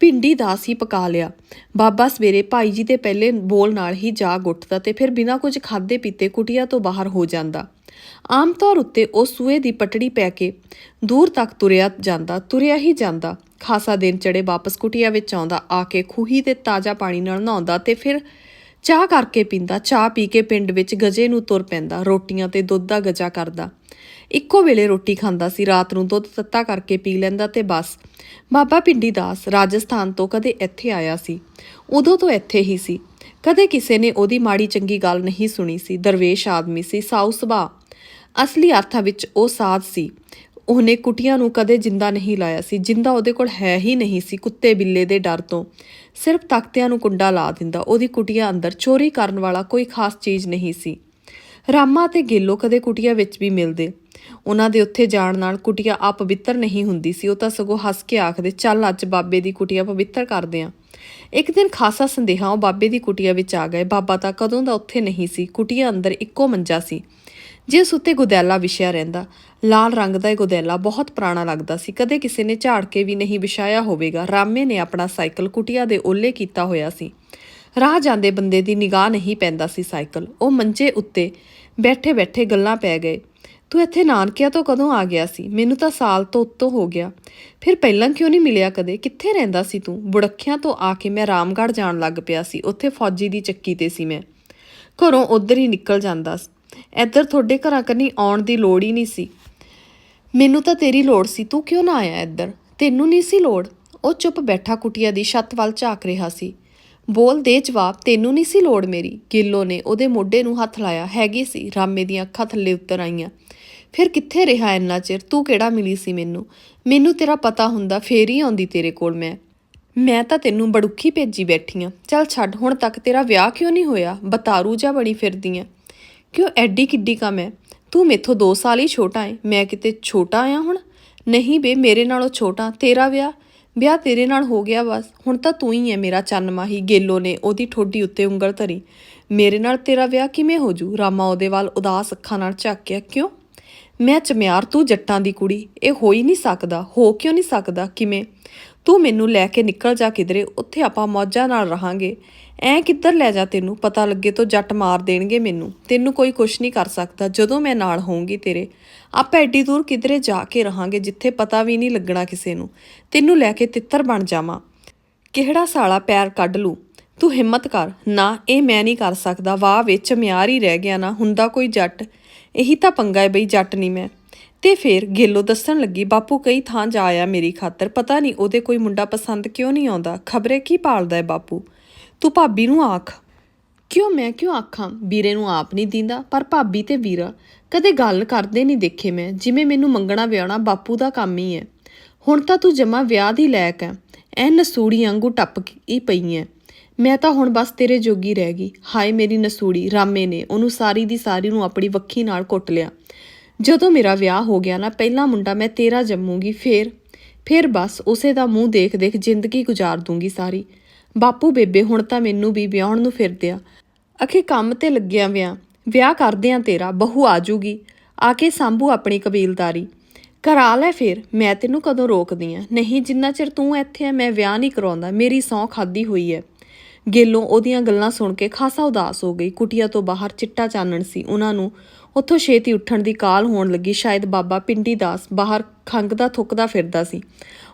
ਭਿੰਡੀ ਦਾਸ ਹੀ ਪਕਾ ਲਿਆ। ਬਾਬਾ ਸਵੇਰੇ ਭਾਈ ਜੀ ਦੇ ਪਹਿਲੇ ਬੋਲ ਨਾਲ ਹੀ ਜਾਗ ਉੱਠਦਾ ਤੇ ਫਿਰ ਬਿਨਾਂ ਕੁਝ ਖਾਦੇ ਪੀਤੇ ਕੁਟੀਆ ਤੋਂ ਬਾਹਰ ਹੋ ਜਾਂਦਾ। ਆਮ ਤੌਰ ਉੱਤੇ ਉਹ ਸੂਏ ਦੀ ਪਟੜੀ ਪੈ ਕੇ ਦੂਰ ਤੱਕ ਤੁਰਿਆ ਜਾਂਦਾ, ਤੁਰਿਆ ਹੀ ਜਾਂਦਾ। ਖਾਸਾ ਦਿਨ ਚੜੇ ਵਾਪਸ ਕੁਟੀਆ ਵਿੱਚ ਆਉਂਦਾ, ਆ ਕੇ ਖੂਹੀ ਤੇ ਤਾਜ਼ਾ ਪਾਣੀ ਨਾਲ ਨਹਾਉਂਦਾ ਤੇ ਫਿਰ ਚਾਹ ਕਰਕੇ ਪੀਂਦਾ, ਚਾਹ ਪੀ ਕੇ ਪਿੰਡ ਵਿੱਚ ਗਜੇ ਨੂੰ ਤੁਰ ਪੈਂਦਾ, ਰੋਟੀਆਂ ਤੇ ਦੁੱਧ ਦਾ ਗਜਾ ਕਰਦਾ। ਇੱਕੋ ਵੇਲੇ ਰੋਟੀ ਖਾਂਦਾ ਸੀ, ਰਾਤ ਨੂੰ ਦੁੱਧ ਤੱਤਾ ਕਰਕੇ ਪੀ ਲੈਂਦਾ ਤੇ ਬਸ। ਬਾਬਾ ਪਿੰਡੀ ਦਾਸ ਰਾਜਸਥਾਨ ਤੋਂ ਕਦੇ ਇੱਥੇ ਆਇਆ ਸੀ। ਉਦੋਂ ਤੋਂ ਇੱਥੇ ਹੀ ਸੀ। ਕਦੇ ਕਿਸੇ ਨੇ ਉਹਦੀ ਮਾੜੀ ਚੰਗੀ ਗੱਲ ਨਹੀਂ ਸੁਣੀ ਸੀ। ਦਰਵੇਸ਼ ਆਦਮੀ ਸੀ, ਸਾਊ ਸੁਭਾਅ। ਅਸਲੀ ਅਰਥਾਂ ਵਿੱਚ ਉਹ ਸਾਧ ਸੀ। ਉਹਨੇ ਕੁਟੀਆਂ ਨੂੰ ਕਦੇ ਜਿੰਦਾ ਨਹੀਂ ਲਾਇਆ ਸੀ। ਜਿੰਦਾ ਉਹਦੇ ਕੋਲ ਹੈ ਹੀ ਨਹੀਂ ਸੀ, ਕੁੱਤੇ ਬਿੱਲੇ ਦੇ ਡਰ ਤੋਂ। ਸਿਰਫ ਤਖਤਿਆਂ ਨੂੰ ਕੁੰਡਾ ਲਾ ਦਿੰਦਾ। ਉਹਦੀ ਕੁਟੀਆਂ ਅੰਦਰ ਚੋਰੀ ਕਰਨ ਵਾਲਾ ਕੋਈ ਖਾਸ ਚੀਜ਼ ਨਹੀਂ ਸੀ। ਰਾਮਾ ਤੇ ਗੇਲੋ ਕਦੇ ਕੁਟੀਆਂ ਵਿੱਚ ਵੀ ਮਿਲਦੇ। ਉਹਨਾਂ ਦੇ ਉੱਥੇ ਜਾਣ ਨਾਲ ਕੁਟੀਆ ਪਵਿੱਤਰ ਨਹੀਂ ਹੁੰਦੀ ਸੀ। ਉਹ ਤਾਂ ਸਗੋਂ ਹੱਸ ਕੇ ਆਖਦੇ, ਚੱਲ ਅੱਜ ਬਾਬੇ ਦੀ ਕੁਟੀਆ ਪਵਿੱਤਰ ਕਰਦੇ ਆਂ। ਇੱਕ ਦਿਨ ਖਾਸਾ ਸੰਦੇਹਾ ਉਹ ਬਾਬੇ ਦੀ ਕੁਟੀਆ ਵਿੱਚ ਆ ਗਏ। ਬਾਬਾ ਤਾਂ ਕਦੋਂ ਦਾ ਉੱਥੇ ਨਹੀਂ ਸੀ। ਕੁਟੀਆ ਅੰਦਰ ਇੱਕੋ ਮੰਜਾ ਸੀ, ਜਿਸ ਉੱਤੇ ਗੁਦੈਲਾ ਵਿਛਿਆ ਰਹਿੰਦਾ। ਲਾਲ ਰੰਗ ਦਾ ਇਹ ਗੁਦੈਲਾ ਬਹੁਤ ਪੁਰਾਣਾ ਲੱਗਦਾ ਸੀ। ਕਦੇ ਕਿਸੇ ਨੇ ਝਾੜ ਕੇ ਵੀ ਨਹੀਂ ਵਿਛਾਇਆ ਹੋਵੇਗਾ। ਰਾਮੇ ਨੇ ਆਪਣਾ ਸਾਈਕਲ ਕੁਟੀਆ ਦੇ ਓਲੇ ਕੀਤਾ ਹੋਇਆ ਸੀ। ਰਾਹ ਜਾਂਦੇ ਬੰਦੇ ਦੀ ਨਿਗਾਹ ਨਹੀਂ ਪੈਂਦਾ ਸੀ ਸਾਈਕਲ। ਉਹ ਮੰਜੇ ਉੱਤੇ ਬੈਠੇ ਬੈਠੇ ਗੱਲਾਂ ਪੈ ਗਏ। ਤੂੰ ਇੱਥੇ ਨਾਨਕਿਆਂ ਤੋਂ ਕਦੋਂ ਆ ਗਿਆ ਸੀ? ਮੈਨੂੰ ਤਾਂ ਸਾਲ ਤੋਂ ਉੱਤੋਂ ਹੋ ਗਿਆ। ਫਿਰ ਪਹਿਲਾਂ ਕਿਉਂ ਨਹੀਂ ਮਿਲਿਆ ਕਦੇ? ਕਿੱਥੇ ਰਹਿੰਦਾ ਸੀ ਤੂੰ? ਬੁੜੱਖਿਆਂ ਤੋਂ ਆ ਕੇ ਮੈਂ ਰਾਮਗੜ੍ਹ ਜਾਣ ਲੱਗ ਪਿਆ ਸੀ। ਉੱਥੇ ਫੌਜੀ ਦੀ ਚੱਕੀ ਤੇ ਸੀ ਮੈਂ। ਘਰੋਂ ਉਧਰ ਹੀ ਨਿਕਲ ਜਾਂਦਾ ਸੀ। ਇੱਧਰ ਤੁਹਾਡੇ ਘਰਾਂ ਕੰਨੀ ਆਉਣ ਦੀ ਲੋੜ ਹੀ ਨਹੀਂ ਸੀ। ਮੈਨੂੰ ਤਾਂ ਤੇਰੀ ਲੋੜ ਸੀ, ਤੂੰ ਕਿਉਂ ਨਾ ਆਇਆ ਇੱਧਰ? ਤੈਨੂੰ ਨਹੀਂ ਸੀ ਲੋੜ? ਉਹ ਚੁੱਪ ਬੈਠਾ ਕੁਟੀਆ ਦੀ ਛੱਤ ਵੱਲ ਝਾਕ ਰਿਹਾ ਸੀ। ਬੋਲ ਦੇ ਜਵਾਬ, ਤੈਨੂੰ ਨਹੀਂ ਸੀ ਲੋੜ ਮੇਰੀ। ਗਿੱਲੋ ਨੇ ਉਹਦੇ ਮੋਢੇ ਨੂੰ ਹੱਥ ਲਾਇਆ, ਹੈਗੀ ਸੀ, ਰਾਮੇ ਦੀਆਂ ਅੱਖਾਂ ਥੱਲੇ ਉਤਰ ਆਈਆਂ। ਫਿਰ ਕਿੱਥੇ ਰਿਹਾ ਇੰਨਾ ਚਿਰ? ਤੂੰ ਕਿਹੜਾ ਮਿਲੀ ਸੀ ਮੈਨੂੰ? ਮੈਨੂੰ ਤੇਰਾ ਪਤਾ ਹੁੰਦਾ, ਫੇਰ ਹੀ ਆਉਂਦੀ ਤੇਰੇ ਕੋਲ ਮੈਂ। ਮੈਂ ਤਾਂ ਤੈਨੂੰ ਬੜੁੱਖੀ ਭੇਜੀ ਬੈਠੀ ਆ। ਚੱਲ ਛੱਡ, ਹੁਣ ਤੱਕ ਤੇਰਾ ਵਿਆਹ ਕਿਉਂ ਨਹੀਂ ਹੋਇਆ? ਬਤਾਰੂ ਜਾ ਬਣੀ ਫਿਰਦੀ ਆ? ਕਿਉਂ ਐਡੀ ਕਿੱਡੀ ਕਮ ਹੈ ਤੂੰ ਮੇਥੋਂ 2 ਸਾਲ ਹੀ ਛੋਟਾ ਏ। ਮੈਂ ਕਿਤੇ ਛੋਟਾ ਆ ਹੁਣ? ਨਹੀਂ ਬੇ, ਮੇਰੇ ਨਾਲੋਂ ਛੋਟਾ। ਤੇਰਾ ਵਿਆਹ? ਵਿਆਹ ਤੇਰੇ ਨਾਲ ਹੋ ਗਿਆ ਬਸ। ਹੁਣ ਤਾਂ ਤੂੰ ਹੀ ਹੈ ਮੇਰਾ ਚੰਨ ਮਾਹੀ, ਗੇਲੋ ਨੇ ਉਹਦੀ ਠੋਡੀ ਉੱਤੇ ਉਂਗਲ ਧਰੀ। ਮੇਰੇ ਨਾਲ ਤੇਰਾ ਵਿਆਹ ਕਿਵੇਂ ਹੋ ਜੂ? ਰਾਮਾ ਉਹਦੇ ਵੱਲ ਉਦਾਸ ਅੱਖਾਂ ਨਾਲ ਝਾਕਿਆ। ਕਿਉਂ? ਮੈਂ ਚਮਿਆਰ ਤੂੰ ਜੱਟਾਂ ਦੀ ਕੁੜੀ। ਇਹ ਹੋ ਹੀ ਨਹੀਂ ਸਕਦਾ। ਹੋ ਕਿਉਂ ਨਹੀਂ ਸਕਦਾ? ਕਿਵੇਂ? ਤੂੰ ਮੈਨੂੰ ਲੈ ਕੇ ਨਿਕਲ ਜਾ ਕਿਧਰੇ। ਉੱਥੇ ਆਪਾਂ ਮੌਜਾਂ ਨਾਲ ਰਹਾਂਗੇ। ਐ ਕਿੱਧਰ ਲੈ ਜਾ ਤੈਨੂੰ? ਪਤਾ ਲੱਗੇ ਤਾਂ ਜੱਟ ਮਾਰ ਦੇਣਗੇ ਮੈਨੂੰ। ਤੈਨੂੰ ਕੋਈ ਕੁਛ ਨਹੀਂ ਕਰ ਸਕਦਾ। ਜਦੋਂ ਮੈਂ ਨਾਲ ਹੋਊਂਗੀ ਤੇਰੇ, ਆਪਾਂ ਐਡੀ ਦੂਰ ਕਿਧਰੇ ਜਾ ਕੇ ਰਹਾਂਗੇ ਜਿੱਥੇ ਪਤਾ ਵੀ ਨਹੀਂ ਲੱਗਣਾ ਕਿਸੇ ਨੂੰ। ਤੈਨੂੰ ਲੈ ਕੇ ਤਿੱਤਰ ਬਣ ਜਾਵਾਂ। ਕਿਹੜਾ ਸਾਲਾ ਪੈਰ ਕੱਢ ਲੂ ਤੂੰ ਹਿੰਮਤ ਕਰ। ਨਾ, ਇਹ ਮੈਂ ਨਹੀਂ ਕਰ ਸਕਦਾ। ਵਾਹ ਵਿੱਚ ਮਿਆਰ ਹੀ ਰਹਿ ਗਿਆ ਨਾ। ਹੁੰਦਾ ਕੋਈ ਜੱਟ। ਇਹੀ ਤਾਂ ਪੰਗਾ ਹੈ ਬਈ ਜੱਟ ਨਹੀਂ ਮੈਂ। ਤੇ ਫੇਰ ਗੇਲੋ ਦੱਸਣ ਲੱਗੀ, ਬਾਪੂ, ਕਈ ਥਾਂ ਜਾ ਆਇਆ ਮੇਰੀ ਖਾਤਰ। ਪਤਾ ਨਹੀਂ ਉਹਦੇ ਕੋਈ ਮੁੰਡਾ ਪਸੰਦ ਕਿਉਂ ਨਹੀਂ ਆਉਂਦਾ? ਖਬਰੇ ਕੀ ਪਾਲਦਾ ਹੈ ਬਾਪੂ? ਤੂੰ ਭਾਬੀ ਨੂੰ ਆਖ। ਕਿਉਂ ਮੈਂ ਕਿਉਂ ਆਖਾਂ? ਵੀਰੇ ਨੂੰ ਆਪ ਨਹੀਂ ਦਿੰਦਾ, ਪਰ ਭਾਬੀ ਤੇ ਵੀਰਾ ਕਦੇ ਗੱਲ ਕਰਦੇ ਨਹੀਂ ਦੇਖੇ ਮੈਂ, ਜਿਵੇਂ ਮੈਨੂੰ ਮੰਗਣਾ ਵਿਆਹਣਾ ਬਾਪੂ ਦਾ ਕੰਮ ਹੀ ਹੈ। ਹੁਣ ਤਾਂ ਤੂੰ ਜਮਾ ਵਿਆਹ ਦੀ ਲੈਕ ਹੈ। ਐ ਨਸੂੜੀ ਵਾਂਗੂ ਟੱਪ ਹੀ ਪਈ ਐ ਮੈਂ ਤਾਂ ਹੁਣ ਬਸ ਤੇਰੇ ਜੋਗੀ ਰਹਿ ਗਈ। ਹਾਏ ਮੇਰੀ ਨਸੂੜੀ, ਰਾਮੇ ਨੇ ਉਹਨੂੰ ਸਾਰੀ ਦੀ ਸਾਰੀ ਨੂੰ ਆਪਣੀ ਵੱਖੀ ਨਾਲ ਕੁੱਟ ਲਿਆ। ਜਦੋਂ ਮੇਰਾ ਵਿਆਹ ਹੋ ਗਿਆ ਨਾ, ਪਹਿਲਾ ਮੁੰਡਾ ਮੈਂ ਤੇਰਾ ਜੰਮੂਗੀ, ਫੇਰ ਫੇਰ ਬਸ ਉਸੇ ਦਾ ਮੂੰਹ ਦੇਖ ਦੇਖ ਜ਼ਿੰਦਗੀ ਗੁਜ਼ਾਰ ਦੂੰਗੀ ਸਾਰੀ। ਬਾਪੂ ਬੇਬੇ ਹੁਣ ਤਾਂ ਮੈਨੂੰ ਵੀ ਵਿਆਹਣ ਨੂੰ ਫਿਰਦੇ ਆ। ਅਖੇ ਕੰਮ ਤੇ ਲੱਗਿਆ ਵਿਆਹ ਵਿਆਹ ਕਰਦੇ ਆ ਤੇਰਾ ਬਹੂ ਆਜੂਗੀ। ਆ ਕੇ ਸੰਭੂ ਆਪਣੀ ਕਬੀਲਦਾਰੀ। ਕਰਾ ਲੈ ਫੇਰ, ਮੈਂ ਤੈਨੂੰ ਕਦੋਂ ਰੋਕਦੀ ਆ? ਨਹੀਂ, ਜਿੰਨਾ ਚਿਰ ਤੂੰ ਇੱਥੇ ਆ, ਮੈਂ ਵਿਆਹ ਨਹੀਂ ਕਰਾਉਂਦਾ। ਮੇਰੀ ਸੌਂ ਖਾਦੀ ਹੋਈ ਹੈ ਗੇਲੋਂ ਉਹਦੀਆਂ ਗੱਲਾਂ ਸੁਣ ਕੇ ਖਾਸਾ ਉਦਾਸ ਹੋ ਗਈ। ਕੁਟੀਆ ਤੋਂ ਬਾਹਰ ਚਿੱਟਾ ਚਾਨਣ ਸੀ। ਉਹਨਾਂ ਨੂੰ ਉੱਥੋਂ ਛੇਤੀ ਉੱਠਣ ਦੀ ਕਾਲ ਹੋਣ ਲੱਗੀ। ਸ਼ਾਇਦ ਬਾਬਾ ਪਿੰਡੀ ਦਾਸ ਬਾਹਰ ਖੰਗਦਾ ਥੁੱਕਦਾ ਫਿਰਦਾ ਸੀ।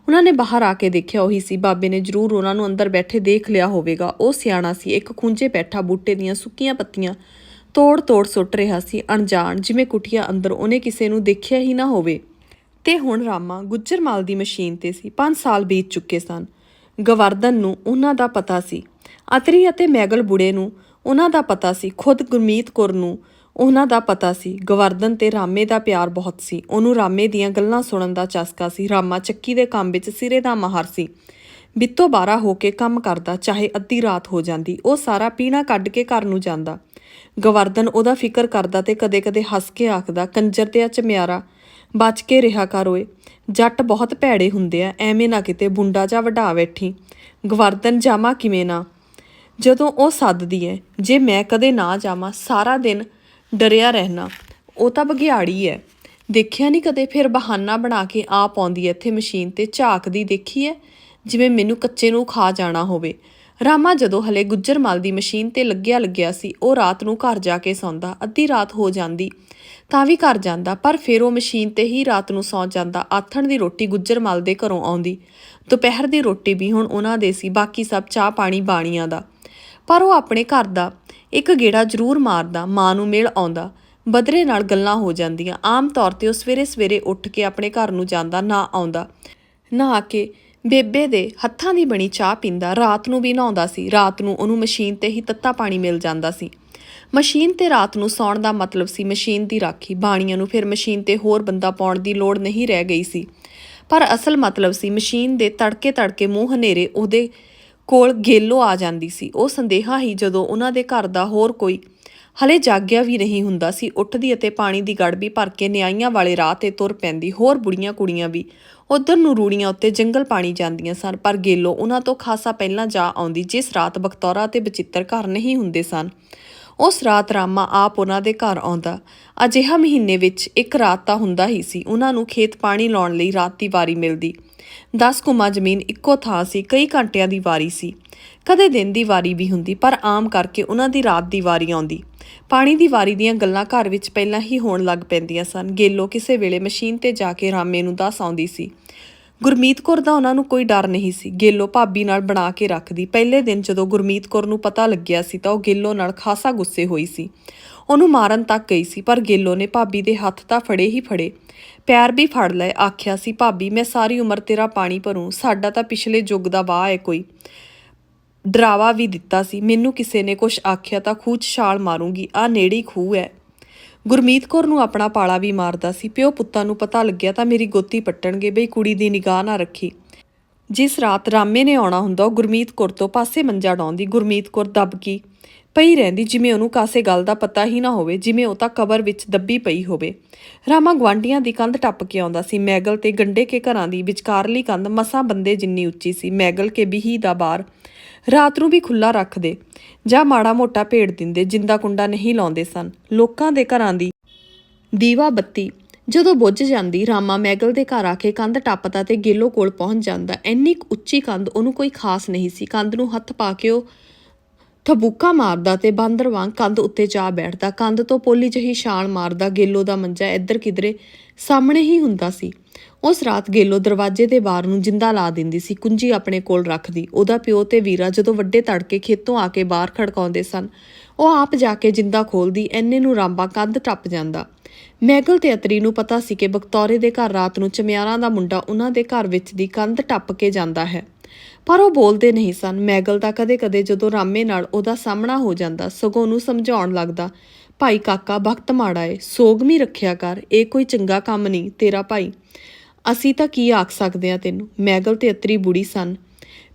ਉਹਨਾਂ ਨੇ ਬਾਹਰ ਆ ਕੇ ਦੇਖਿਆ ਉਹੀ ਸੀ। ਬਾਬੇ ਨੇ ਜ਼ਰੂਰ ਉਹਨਾਂ ਨੂੰ ਅੰਦਰ ਬੈਠੇ ਦੇਖ ਲਿਆ ਹੋਵੇਗਾ। ਉਹ ਸਿਆਣਾ ਸੀ, ਇੱਕ ਖੁੰਝੇ ਬੈਠਾ ਬੂਟੇ ਦੀਆਂ ਸੁੱਕੀਆਂ ਪੱਤੀਆਂ ਤੋੜ ਤੋੜ ਸੁੱਟ ਰਿਹਾ ਸੀ। ਅਣਜਾਣ, ਜਿਵੇਂ ਕੁਟੀਆ ਅੰਦਰ ਉਹਨੇ ਕਿਸੇ ਨੂੰ ਦੇਖਿਆ ਹੀ ਨਾ ਹੋਵੇ। ਤੇ ਹੁਣ ਰਾਮਾ ਗੁੱਜਰਮਾਲ ਦੀ ਮਸ਼ੀਨ ਤੇ ਸੀ। 5 ਸਾਲ ਬੀਤ ਚੁੱਕੇ ਸਨ। ਗਵਰਦਨ ਨੂੰ ਉਹਨਾਂ ਦਾ ਪਤਾ ਸੀ। ਅਤਰੀ ਅਤੇ ਮੈਗਲ ਬੁੜੇ ਨੂੰ ਉਹਨਾਂ ਦਾ ਪਤਾ ਸੀ। ਖੁਦ ਗੁਰਮੀਤ ਕੌਰ ਨੂੰ ਉਹਨਾਂ ਦਾ ਪਤਾ ਸੀ। ਗਵਰਦਨ ਤੇ ਰਾਮੇ ਦਾ ਪਿਆਰ ਬਹੁਤ ਸੀ। ਉਹਨੂੰ ਰਾਮੇ ਦੀਆਂ ਗੱਲਾਂ ਸੁਣਨ ਦਾ ਚਸਕਾ ਸੀ। ਰਾਮਾ ਚੱਕੀ ਦੇ ਕੰਮ ਵਿੱਚ ਸਿਰੇ ਦਾ ਮਾਹਰ ਸੀ। ਬਿੱਤੋ ਬਾਰਾ ਹੋ ਕੇ ਕੰਮ ਕਰਦਾ, ਚਾਹੇ ਅੱਧੀ ਰਾਤ ਹੋ ਜਾਂਦੀ, ਉਹ ਸਾਰਾ ਪੀਣਾ ਕੱਢ ਕੇ ਘਰ ਨੂੰ ਜਾਂਦਾ। ਗਵਰਦਨ ਉਹਦਾ ਫਿਕਰ ਕਰਦਾ ਤੇ ਕਦੇ-ਕਦੇ ਹੱਸ ਕੇ ਆਖਦਾ, ਕੰਜਰ ਤੇ ਆ ਚਮਿਆਰਾ, ਬਚ ਕੇ ਰਿਹਾ ਕਰ ਓਏ। ਜੱਟ ਬਹੁਤ ਭੈੜੇ ਹੁੰਦੇ ਆ, ਐਵੇਂ ਨਾ ਕਿਤੇ ਬੁੰਡਾ ਜਾ ਵਢਾ ਬੈਠੀ। ਗਵਰਦਨ ਜਾਮਾ ਕਿਵੇਂ ਨਾ? ਜਦੋਂ ਉਹ ਸੱਦਦੀ ਹੈ ਜੇ ਮੈਂ ਕਦੇ ਨਾ ਜਾਵਾਂ, ਸਾਰਾ ਦਿਨ ਡਰਿਆ ਰਹਿਣਾ। ਉਹ ਤਾਂ ਬਗਿਆੜੀ ਹੈ ਦੇਖਿਆ ਨਹੀਂ ਕਦੇ ਫਿਰ ਬਹਾਨਾ ਬਣਾ ਕੇ ਆ ਪਾਉਂਦੀ ਹੈ ਇੱਥੇ ਮਸ਼ੀਨ ਤੇ, ਝਾਕਦੀ ਦੇਖੀ ਹੈ ਜਿਵੇਂ ਮੈਨੂੰ ਕੱਚੇ ਨੂੰ ਖਾ ਜਾਣਾ ਹੋਵੇ। ਰਾਮਾ ਜਦੋਂ ਹਲੇ ਗੁੱਜਰਮਲ ਦੀ ਮਸ਼ੀਨ ਤੇ ਲੱਗਿਆ ਲੱਗਿਆ ਸੀ, ਉਹ ਰਾਤ ਨੂੰ ਘਰ ਜਾ ਕੇ ਸੌਂਦਾ, ਅੱਧੀ ਰਾਤ ਹੋ ਜਾਂਦੀ, ਤਾਂ ਵੀ ਘਰ ਜਾਂਦਾ, ਪਰ ਫਿਰ ਉਹ ਮਸ਼ੀਨ ਤੇ ਹੀ ਰਾਤ ਨੂੰ ਸੌਂ ਜਾਂਦਾ, ਆਥਣ ਦੀ ਰੋਟੀ ਗੁੱਜਰਮਲ ਦੇ ਘਰੋਂ ਆਉਂਦੀ। ਦੁਪਹਿਰ ਦੀ ਰੋਟੀ ਵੀ ਹੁਣ ਉਹਨਾਂ ਦੇ ਸੀ, ਬਾਕੀ ਸਭ ਚਾਹ ਪਾਣੀ ਬਾਣੀਆਂ ਦਾ। ਪਰ ਉਹ ਆਪਣੇ ਘਰ ਦਾ ਇੱਕ ਗੇੜਾ ਜ਼ਰੂਰ ਮਾਰਦਾ, ਮਾਂ ਨੂੰ ਮਿਲ ਆਉਂਦਾ। ਬਦਰੇ ਨਾਲ ਗੱਲਾਂ ਹੋ ਜਾਂਦੀਆਂ। ਆਮ ਤੌਰ ਤੇ ਉਹ ਸਵੇਰੇ ਸਵੇਰੇ ਉੱਠ ਕੇ ਆਪਣੇ ਘਰ ਨੂੰ ਜਾਂਦਾ, ਨਾ ਆਉਂਦਾ। ਨਹਾ ਕੇ ਬੇਬੇ ਦੇ ਹੱਥਾਂ ਦੀ ਬਣੀ ਚਾਹ ਪੀਂਦਾ। ਰਾਤ ਨੂੰ ਵੀ ਨਹਾਉਂਦਾ ਸੀ। ਰਾਤ ਨੂੰ ਉਹਨੂੰ ਮਸ਼ੀਨ ਤੇ ਹੀ ਤੱਤਾ ਪਾਣੀ ਮਿਲ ਜਾਂਦਾ ਸੀ। ਮਸ਼ੀਨ ਤੇ ਰਾਤ ਨੂੰ ਸੌਣ ਦਾ ਮਤਲਬ ਸੀ ਮਸ਼ੀਨ ਦੀ ਰਾਖੀ। ਬਾਣੀਆਂ ਨੂੰ ਫਿਰ ਮਸ਼ੀਨ ਤੇ ਹੋਰ ਬੰਦਾ ਪਾਉਣ ਦੀ ਲੋੜ ਨਹੀਂ ਰਹਿ ਗਈ ਸੀ। ਪਰ ਅਸਲ ਮਤਲਬ ਸੀ ਮਸ਼ੀਨ ਦੇ ਤੜਕੇ ਤੜਕੇ ਮੂੰਹ ਹਨੇਰੇ ਉਹਦੇ ਕੋਲ ਗੇਲੋ ਆ ਜਾਂਦੀ ਸੀ। ਉਹ ਸੰਦੇਹਾ ਹੀ ਜਦੋਂ ਉਹਨਾਂ ਦੇ ਘਰ ਦਾ ਹੋਰ ਕੋਈ ਹਲੇ ਜਾਗਿਆ ਵੀ ਨਹੀਂ ਹੁੰਦਾ ਸੀ, ਉੱਠਦੀ ਅਤੇ ਪਾਣੀ ਦੀ ਗੜਬੀ ਭਰ ਕੇ ਨਿਆਈਆਂ ਵਾਲੇ ਰਾਹ ਤੇ ਤੁਰ ਪੈਂਦੀ। ਹੋਰ ਬੁੜੀਆਂ ਕੁੜੀਆਂ ਵੀ ਉਧਰ ਨੂੰ ਰੂੜੀਆਂ ਉੱਤੇ ਜੰਗਲ ਪਾਣੀ ਜਾਂਦੀਆਂ ਸਨ, ਪਰ ਗੇਲੋ ਉਹਨਾਂ ਤੋਂ ਖਾਸਾ ਪਹਿਲਾਂ ਜਾ ਆਉਂਦੀ, ਜਿਸ ਰਾਤ ਬਖਤੌਰਾ ਤੇ ਬਚਿੱਤਰ ਘਰ ਨਹੀਂ ਹੁੰਦੇ ਸਨ। ਉਸ ਰਾਤ ਰਾਮਾ ਆਪ ਉਹਨਾਂ ਦੇ ਘਰ ਆਉਂਦਾ। ਅਜਿਹਾ ਮਹੀਨੇ ਵਿੱਚ ਇੱਕ ਰਾਤ ਤਾਂ ਹੁੰਦਾ ਹੀ ਸੀ। ਉਹਨਾਂ ਨੂੰ ਖੇਤ ਪਾਣੀ ਲਾਉਣ ਲਈ ਰਾਤ ਦੀ ਵਾਰੀ ਮਿਲਦੀ। 10 ਕੁਮਾ ਜ਼ਮੀਨ ਇੱਕੋ ਥਾਂ ਸੀ, ਕਈ ਘੰਟਿਆਂ ਦੀ ਵਾਰੀ ਸੀ। ਕਦੇ ਦਿਨ ਦੀ ਵਾਰੀ ਵੀ ਹੁੰਦੀ, ਪਰ ਆਮ ਕਰਕੇ ਉਹਨਾਂ ਦੀ ਰਾਤ ਦੀ ਵਾਰੀ ਆਉਂਦੀ। ਪਾਣੀ ਦੀ ਵਾਰੀ ਦੀਆਂ ਗੱਲਾਂ ਘਰ ਵਿੱਚ ਪਹਿਲਾਂ ਹੀ ਹੋਣ ਲੱਗ ਪੈਂਦੀਆਂ ਸਨ। ਗੇਲੋ ਕਿਸੇ ਵੇਲੇ ਮਸ਼ੀਨ ਤੇ ਜਾ ਕੇ ਰਾਮੇ ਨੂੰ ਦੱਸ ਆਉਂਦੀ ਸੀ। ਗੁਰਮੀਤ ਕੌਰ ਦਾ ਉਹਨਾਂ ਨੂੰ ਕੋਈ ਡਰ ਨਹੀਂ ਸੀ। ਗੇਲੋ ਭਾਬੀ ਨਾਲ ਬਣਾ ਕੇ ਰੱਖਦੀ। ਪਹਿਲੇ ਦਿਨ ਜਦੋਂ ਗੁਰਮੀਤ ਕੌਰ ਨੂੰ ਪਤਾ ਲੱਗਿਆ ਸੀ ਤਾਂ ਉਹ ਗੇਲੋ ਨਾਲ ਖਾਸਾ ਗੁੱਸੇ ਹੋਈ ਸੀ। ਉਹਨੂੰ ਮਾਰਨ ਤੱਕ ਗਈ ਸੀ, ਪਰ ਗੇਲੋ ਨੇ ਭਾਬੀ ਦੇ ਹੱਥ ਤਾਂ ਫੜੇ ਹੀ ਫੜੇ। ਪੈਰ ਵੀ ਫੜ ਲਏ, ਆਖਿਆ ਸੀ, ਭਾਬੀ, ਮੈਂ ਸਾਰੀ ਉਮਰ ਤੇਰਾ ਪਾਣੀ ਭਰੂੰ, ਸਾਡਾ ਤਾਂ ਪਿਛਲੇ ਯੁੱਗ ਦਾ ਵਾਹ ਹੈ ਕੋਈ। ਡਰਾਵਾ ਵੀ ਦਿੱਤਾ ਸੀ। ਮੈਨੂੰ ਕਿਸੇ ਨੇ ਕੁਛ ਆਖਿਆ ਤਾਂ ਖੂਹ 'ਚ ਛਾਲ ਮਾਰੂੰਗੀ ਆ ਨੇੜੀ ਖੂਹ ਹੈ ਗੁਰਮੀਤ ਕੌਰ ਨੂੰ ਆਪਣਾ ਪਾਲਾ ਵੀ ਮਾਰਦਾ ਸੀ। ਪਿਓ ਪੁੱਤਾਂ ਨੂੰ ਪਤਾ ਲੱਗਿਆ ਤਾਂ ਮੇਰੀ ਗੋਤੀ ਪੱਟਣਗੇ, ਬਈ ਕੁੜੀ ਦੀ ਨਿਗਾਹ ਨਾ ਰੱਖੀ। ਜਿਸ ਰਾਤ ਰਾਮੇ ਨੇ ਆਉਣਾ ਹੁੰਦਾ, ਉਹ ਗੁਰਮੀਤ ਕੌਰ ਤੋਂ ਪਾਸੇ ਮੰਜਾ ਡਾਉਂਦੀ। ਗੁਰਮੀਤ ਕੌਰ ਦਬਕੀ ਪਈ ਰਹਿੰਦੀ, ਜਿਵੇਂ ਉਹਨੂੰ ਕਾਸੇ ਗੱਲ ਦਾ ਪਤਾ ਹੀ ਨਾ ਹੋਵੇ, ਜਿਵੇਂ ਉਹ ਤਾਂ ਕਬਰ ਵਿੱਚ ਦੱਬੀ ਪਈ ਹੋਵੇ। ਰਾਮਾ ਗਵਾਂਡੀਆਂ ਦੀ ਕੰਧ ਟੱਪ ਕੇ ਆਉਂਦਾ ਸੀ। ਮੈਗਲ ਤੇ ਗੰਡੇ ਕੇ ਘਰਾਂ ਦੀ ਵਿਚਕਾਰਲੀ ਕੰਧ ਮਸਾਂ ਬੰਦੇ ਜਿੰਨੀ ਉੱਚੀ ਸੀ। ਮੈਗਲ ਕੇ ਬਿਹੀ ਦਾ ਬਾਰ ਰਾਤ ਨੂੰ ਵੀ ਖੁੱਲਾ ਰੱਖਦੇ ਜਾਂ ਮਾੜਾ ਮੋਟਾ ਭੇੜ ਦਿੰਦੇ, ਜਿੰਦਾ ਕੁੰਡਾ ਨਹੀਂ ਲਾਉਂਦੇ ਸਨ। ਲੋਕਾਂ ਦੇ ਘਰਾਂ ਦੀ ਦੀਵਾ ਬੱਤੀ ਜਦੋਂ ਬੁੱਝ ਜਾਂਦੀ, ਰਾਮਾ ਮੈਗਲ ਦੇ ਘਰ ਆ ਕੇ ਕੰਧ ਟੱਪਦਾ ਤੇ ਗੇਲੋ ਕੋਲ ਪਹੁੰਚ ਜਾਂਦਾ। ਇੰਨੀ ਕੁ ਉੱਚੀ ਕੰਧ ਉਹਨੂੰ ਕੋਈ ਖਾਸ ਨਹੀਂ ਸੀ। ਕੰਧ ਨੂੰ ਹੱਥ ਪਾ ਕੇ ਉਹ ਥਬੂਕਾ ਮਾਰਦਾ ਤੇ ਬਾਂਦਰ ਵਾਂਗ ਕੰਧ ਉੱਤੇ ਜਾ ਬੈਠਦਾ। ਕੰਧ ਤੋਂ ਪੋਲੀ ਜਹੀ ਛਾਲ ਮਾਰਦਾ। ਗੇਲੋ ਦਾ ਮੰਜਾ ਇੱਧਰ ਕਿਧਰੇ ਸਾਹਮਣੇ ਹੀ ਹੁੰਦਾ ਸੀ। ਉਸ ਰਾਤ ਗੇਲੋ ਦਰਵਾਜ਼ੇ ਦੇ ਬਾਹਰ ਨੂੰ ਜਿੰਦਾ ਲਾ ਦਿੰਦੀ ਸੀ। ਕੁੰਜੀ ਆਪਣੇ ਕੋਲ ਰੱਖਦੀ। ਉਹਦਾ ਪਿਓ ਤੇ ਵੀਰਾ ਜਦੋਂ ਵੱਡੇ ਤੜਕੇ ਖੇਤੋਂ ਆ ਕੇ ਬਾਹਰ ਖੜਕਾਉਂਦੇ ਸਨ, ਉਹ ਆਪ ਜਾ ਕੇ ਜਿੰਦਾ ਖੋਲਦੀ। ਐਨੇ ਨੂੰ ਰਾਂਬਾ ਕੰਧ ਟੱਪ ਜਾਂਦਾ। ਮੈਗਲ ਤੇ ਅਤਰੀ ਨੂੰ ਪਤਾ ਸੀ ਕਿ ਬਖਤੌਰੇ ਦੇ ਘਰ ਰਾਤ ਨੂੰ ਚਮਿਆਰਾਂ ਦਾ ਮੁੰਡਾ ਉਹਨਾਂ ਦੇ ਘਰ ਵਿੱਚ ਦੀ ਕੰਧ ਟੱਪ ਕੇ ਜਾਂਦਾ ਹੈ। ਪਰ ਉਹ ਬੋਲਦੇ ਨਹੀਂ ਸਨ। ਮੈਗਲ ਦਾ ਕਦੇ-ਕਦੇ ਜਦੋਂ ਰਾਮੇ ਨਾਲ ਉਹਦਾ ਸਾਹਮਣਾ ਹੋ ਜਾਂਦਾ, ਸਗੋਂ ਨੂੰ ਸਮਝਾਉਣ ਲੱਗਦਾ, ਭਾਈ ਕਾਕਾ, ਵਕਤ ਮਾੜਾ ਏ ਸੋਗਮੀ ਰੱਖਿਆ ਕਰ, ਇਹ ਕੋਈ ਚੰਗਾ ਕੰਮ ਨਹੀਂ, ਤੇਰਾ ਭਾਈ। ਅਸੀਂ ਤਾਂ ਕੀ ਆਖ ਸਕਦੇ ਆ ਤੈਨੂੰ? ਮੈਗਲ ਤੇ ਅਤਰੀ ਬੁੜੀ ਸਨ।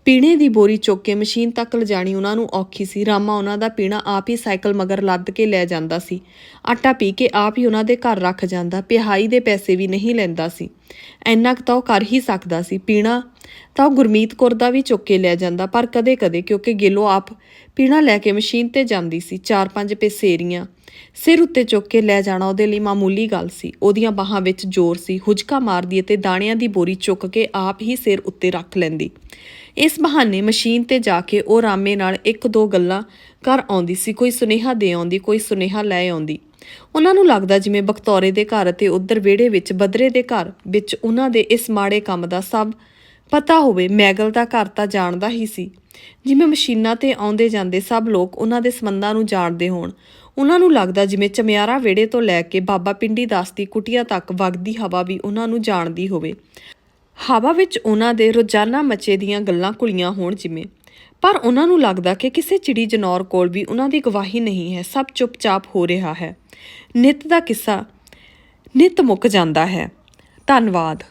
ਪੀਣੇ ਦੀ ਬੋਰੀ ਚੁੱਕ ਕੇ ਮਸ਼ੀਨ ਤੱਕ ਲਿਜਾਣੀ ਉਹਨਾਂ ਨੂੰ ਔਖੀ ਸੀ। ਰਾਮਾ ਉਹਨਾਂ ਦਾ ਪੀਣਾ ਆਪ ਹੀ ਸਾਈਕਲ ਮਗਰ ਲੱਦ ਕੇ ਲੈ ਜਾਂਦਾ ਸੀ। ਆਟਾ ਪੀ ਕੇ ਆਪ ਹੀ ਉਹਨਾਂ ਦੇ ਘਰ ਰੱਖ ਜਾਂਦਾ। ਪਿਹਾਈ ਦੇ ਪੈਸੇ ਵੀ ਨਹੀਂ ਲੈਂਦਾ ਸੀ। ਇੰਨਾ ਕੁ ਤਾਂ ਉਹ ਕਰ ਹੀ ਸਕਦਾ ਸੀ। ਪੀਣਾ ਤਾਂ ਉਹ ਗੁਰਮੀਤ ਕੌਰ ਦਾ ਵੀ ਚੁੱਕ ਕੇ ਲੈ ਜਾਂਦਾ, ਪਰ ਕਦੇ-ਕਦੇ ਕਿਉਂਕਿ ਗਿੱਲੋ ਆਪ ਪੀਣਾ ਲੈ ਕੇ ਮਸ਼ੀਨ ਤੇ ਜਾਂਦੀ ਸੀ। ਚਾਰ ਪੰਜ ਪੇਸੇਰੀਆਂ ਸਿਰ ਉੱਤੇ ਚੁੱਕ ਕੇ ਲੈ ਜਾਣਾ ਉਹਦੇ ਲਈ ਮਾਮੂਲੀ ਗੱਲ ਸੀ। ਉਹਦੀਆਂ ਬਾਹਾਂ ਵਿੱਚ ਜ਼ੋਰ ਸੀ। ਹੁਜਕਾ ਮਾਰਦੀ ਅਤੇ ਦਾਣਿਆਂ ਦੀ ਬੋਰੀ ਚੁੱਕ ਕੇ ਆਪ ਹੀ ਸਿਰ ਉੱਤੇ ਰੱਖ ਲੈਂਦੀ। ਇਸ ਬਹਾਨੇ ਮਸ਼ੀਨ ਤੇ ਜਾ ਕੇ ਉਹ ਰਾਮੇ ਨਾਲ ਇੱਕ ਦੋ ਗੱਲਾਂ ਕਰ ਆਉਂਦੀ ਸੀ। ਕੋਈ ਸੁਨੇਹਾ ਦੇ ਆਉਂਦੀ, ਕੋਈ ਸੁਨੇਹਾ ਲੈ ਆਉਂਦੀ। ਉਹਨਾਂ ਨੂੰ ਲੱਗਦਾ ਜਿਵੇਂ ਬਖਤੌਰੇ ਦੇ ਘਰ ਤੇ ਉਧਰ ਵਿਹੜੇ ਵਿੱਚ ਬਦਰੇ ਦੇ ਘਰ ਵਿੱਚ ਉਹਨਾਂ ਦੇ ਇਸ ਮਾੜੇ ਕੰਮ ਦਾ ਸਭ ਪਤਾ ਹੋਵੇ, ਮੈਗਲ ਦਾ ਘਰ ਤਾਂ ਜਾਣਦਾ ਹੀ ਸੀ। ਜਿਵੇਂ ਮਸ਼ੀਨਾਂ ਤੇ ਆਉਂਦੇ ਜਾਂਦੇ ਸਭ ਲੋਕ ਉਹਨਾਂ ਦੇ ਸੰਬੰਧਾਂ ਨੂੰ ਜਾਣਦੇ ਹੋਣ। ਉਹਨਾਂ ਨੂੰ ਲੱਗਦਾ ਜਿਵੇਂ ਚਮਿਆਰਾ ਵਿਹੜੇ ਤੋਂ ਲੈ ਕੇ ਬਾਬਾ ਪਿੰਡੀ ਦਾਸ ਦੀ ਕੁਟੀਆ ਤੱਕ ਵਗਦੀ ਹਵਾ ਵੀ ਉਹਨਾਂ ਨੂੰ ਜਾਣਦੀ ਹੋਵੇ। ਹਵਾ ਵਿੱਚ ਉਹਨਾਂ ਦੇ ਰੋਜ਼ਾਨਾ ਮੱਚੇ ਦੀਆਂ ਗੱਲਾਂ ਘੁਲੀਆਂ ਹੋਣ ਜਿਵੇਂ। ਪਰ ਉਹਨਾਂ ਨੂੰ ਲੱਗਦਾ ਕਿ ਕਿਸੇ ਚਿੜੀ ਜਨੌਰ ਕੋਲ ਵੀ ਉਹਨਾਂ ਦੀ ਗਵਾਹੀ ਨਹੀਂ ਹੈ, ਸਭ ਚੁੱਪਚਾਪ ਹੋ ਰਿਹਾ ਹੈ। ਨਿਤ ਦਾ ਕਿੱਸਾ, ਨਿਤ ਮੁੱਕ ਜਾਂਦਾ ਹੈ। ਧੰਨਵਾਦ।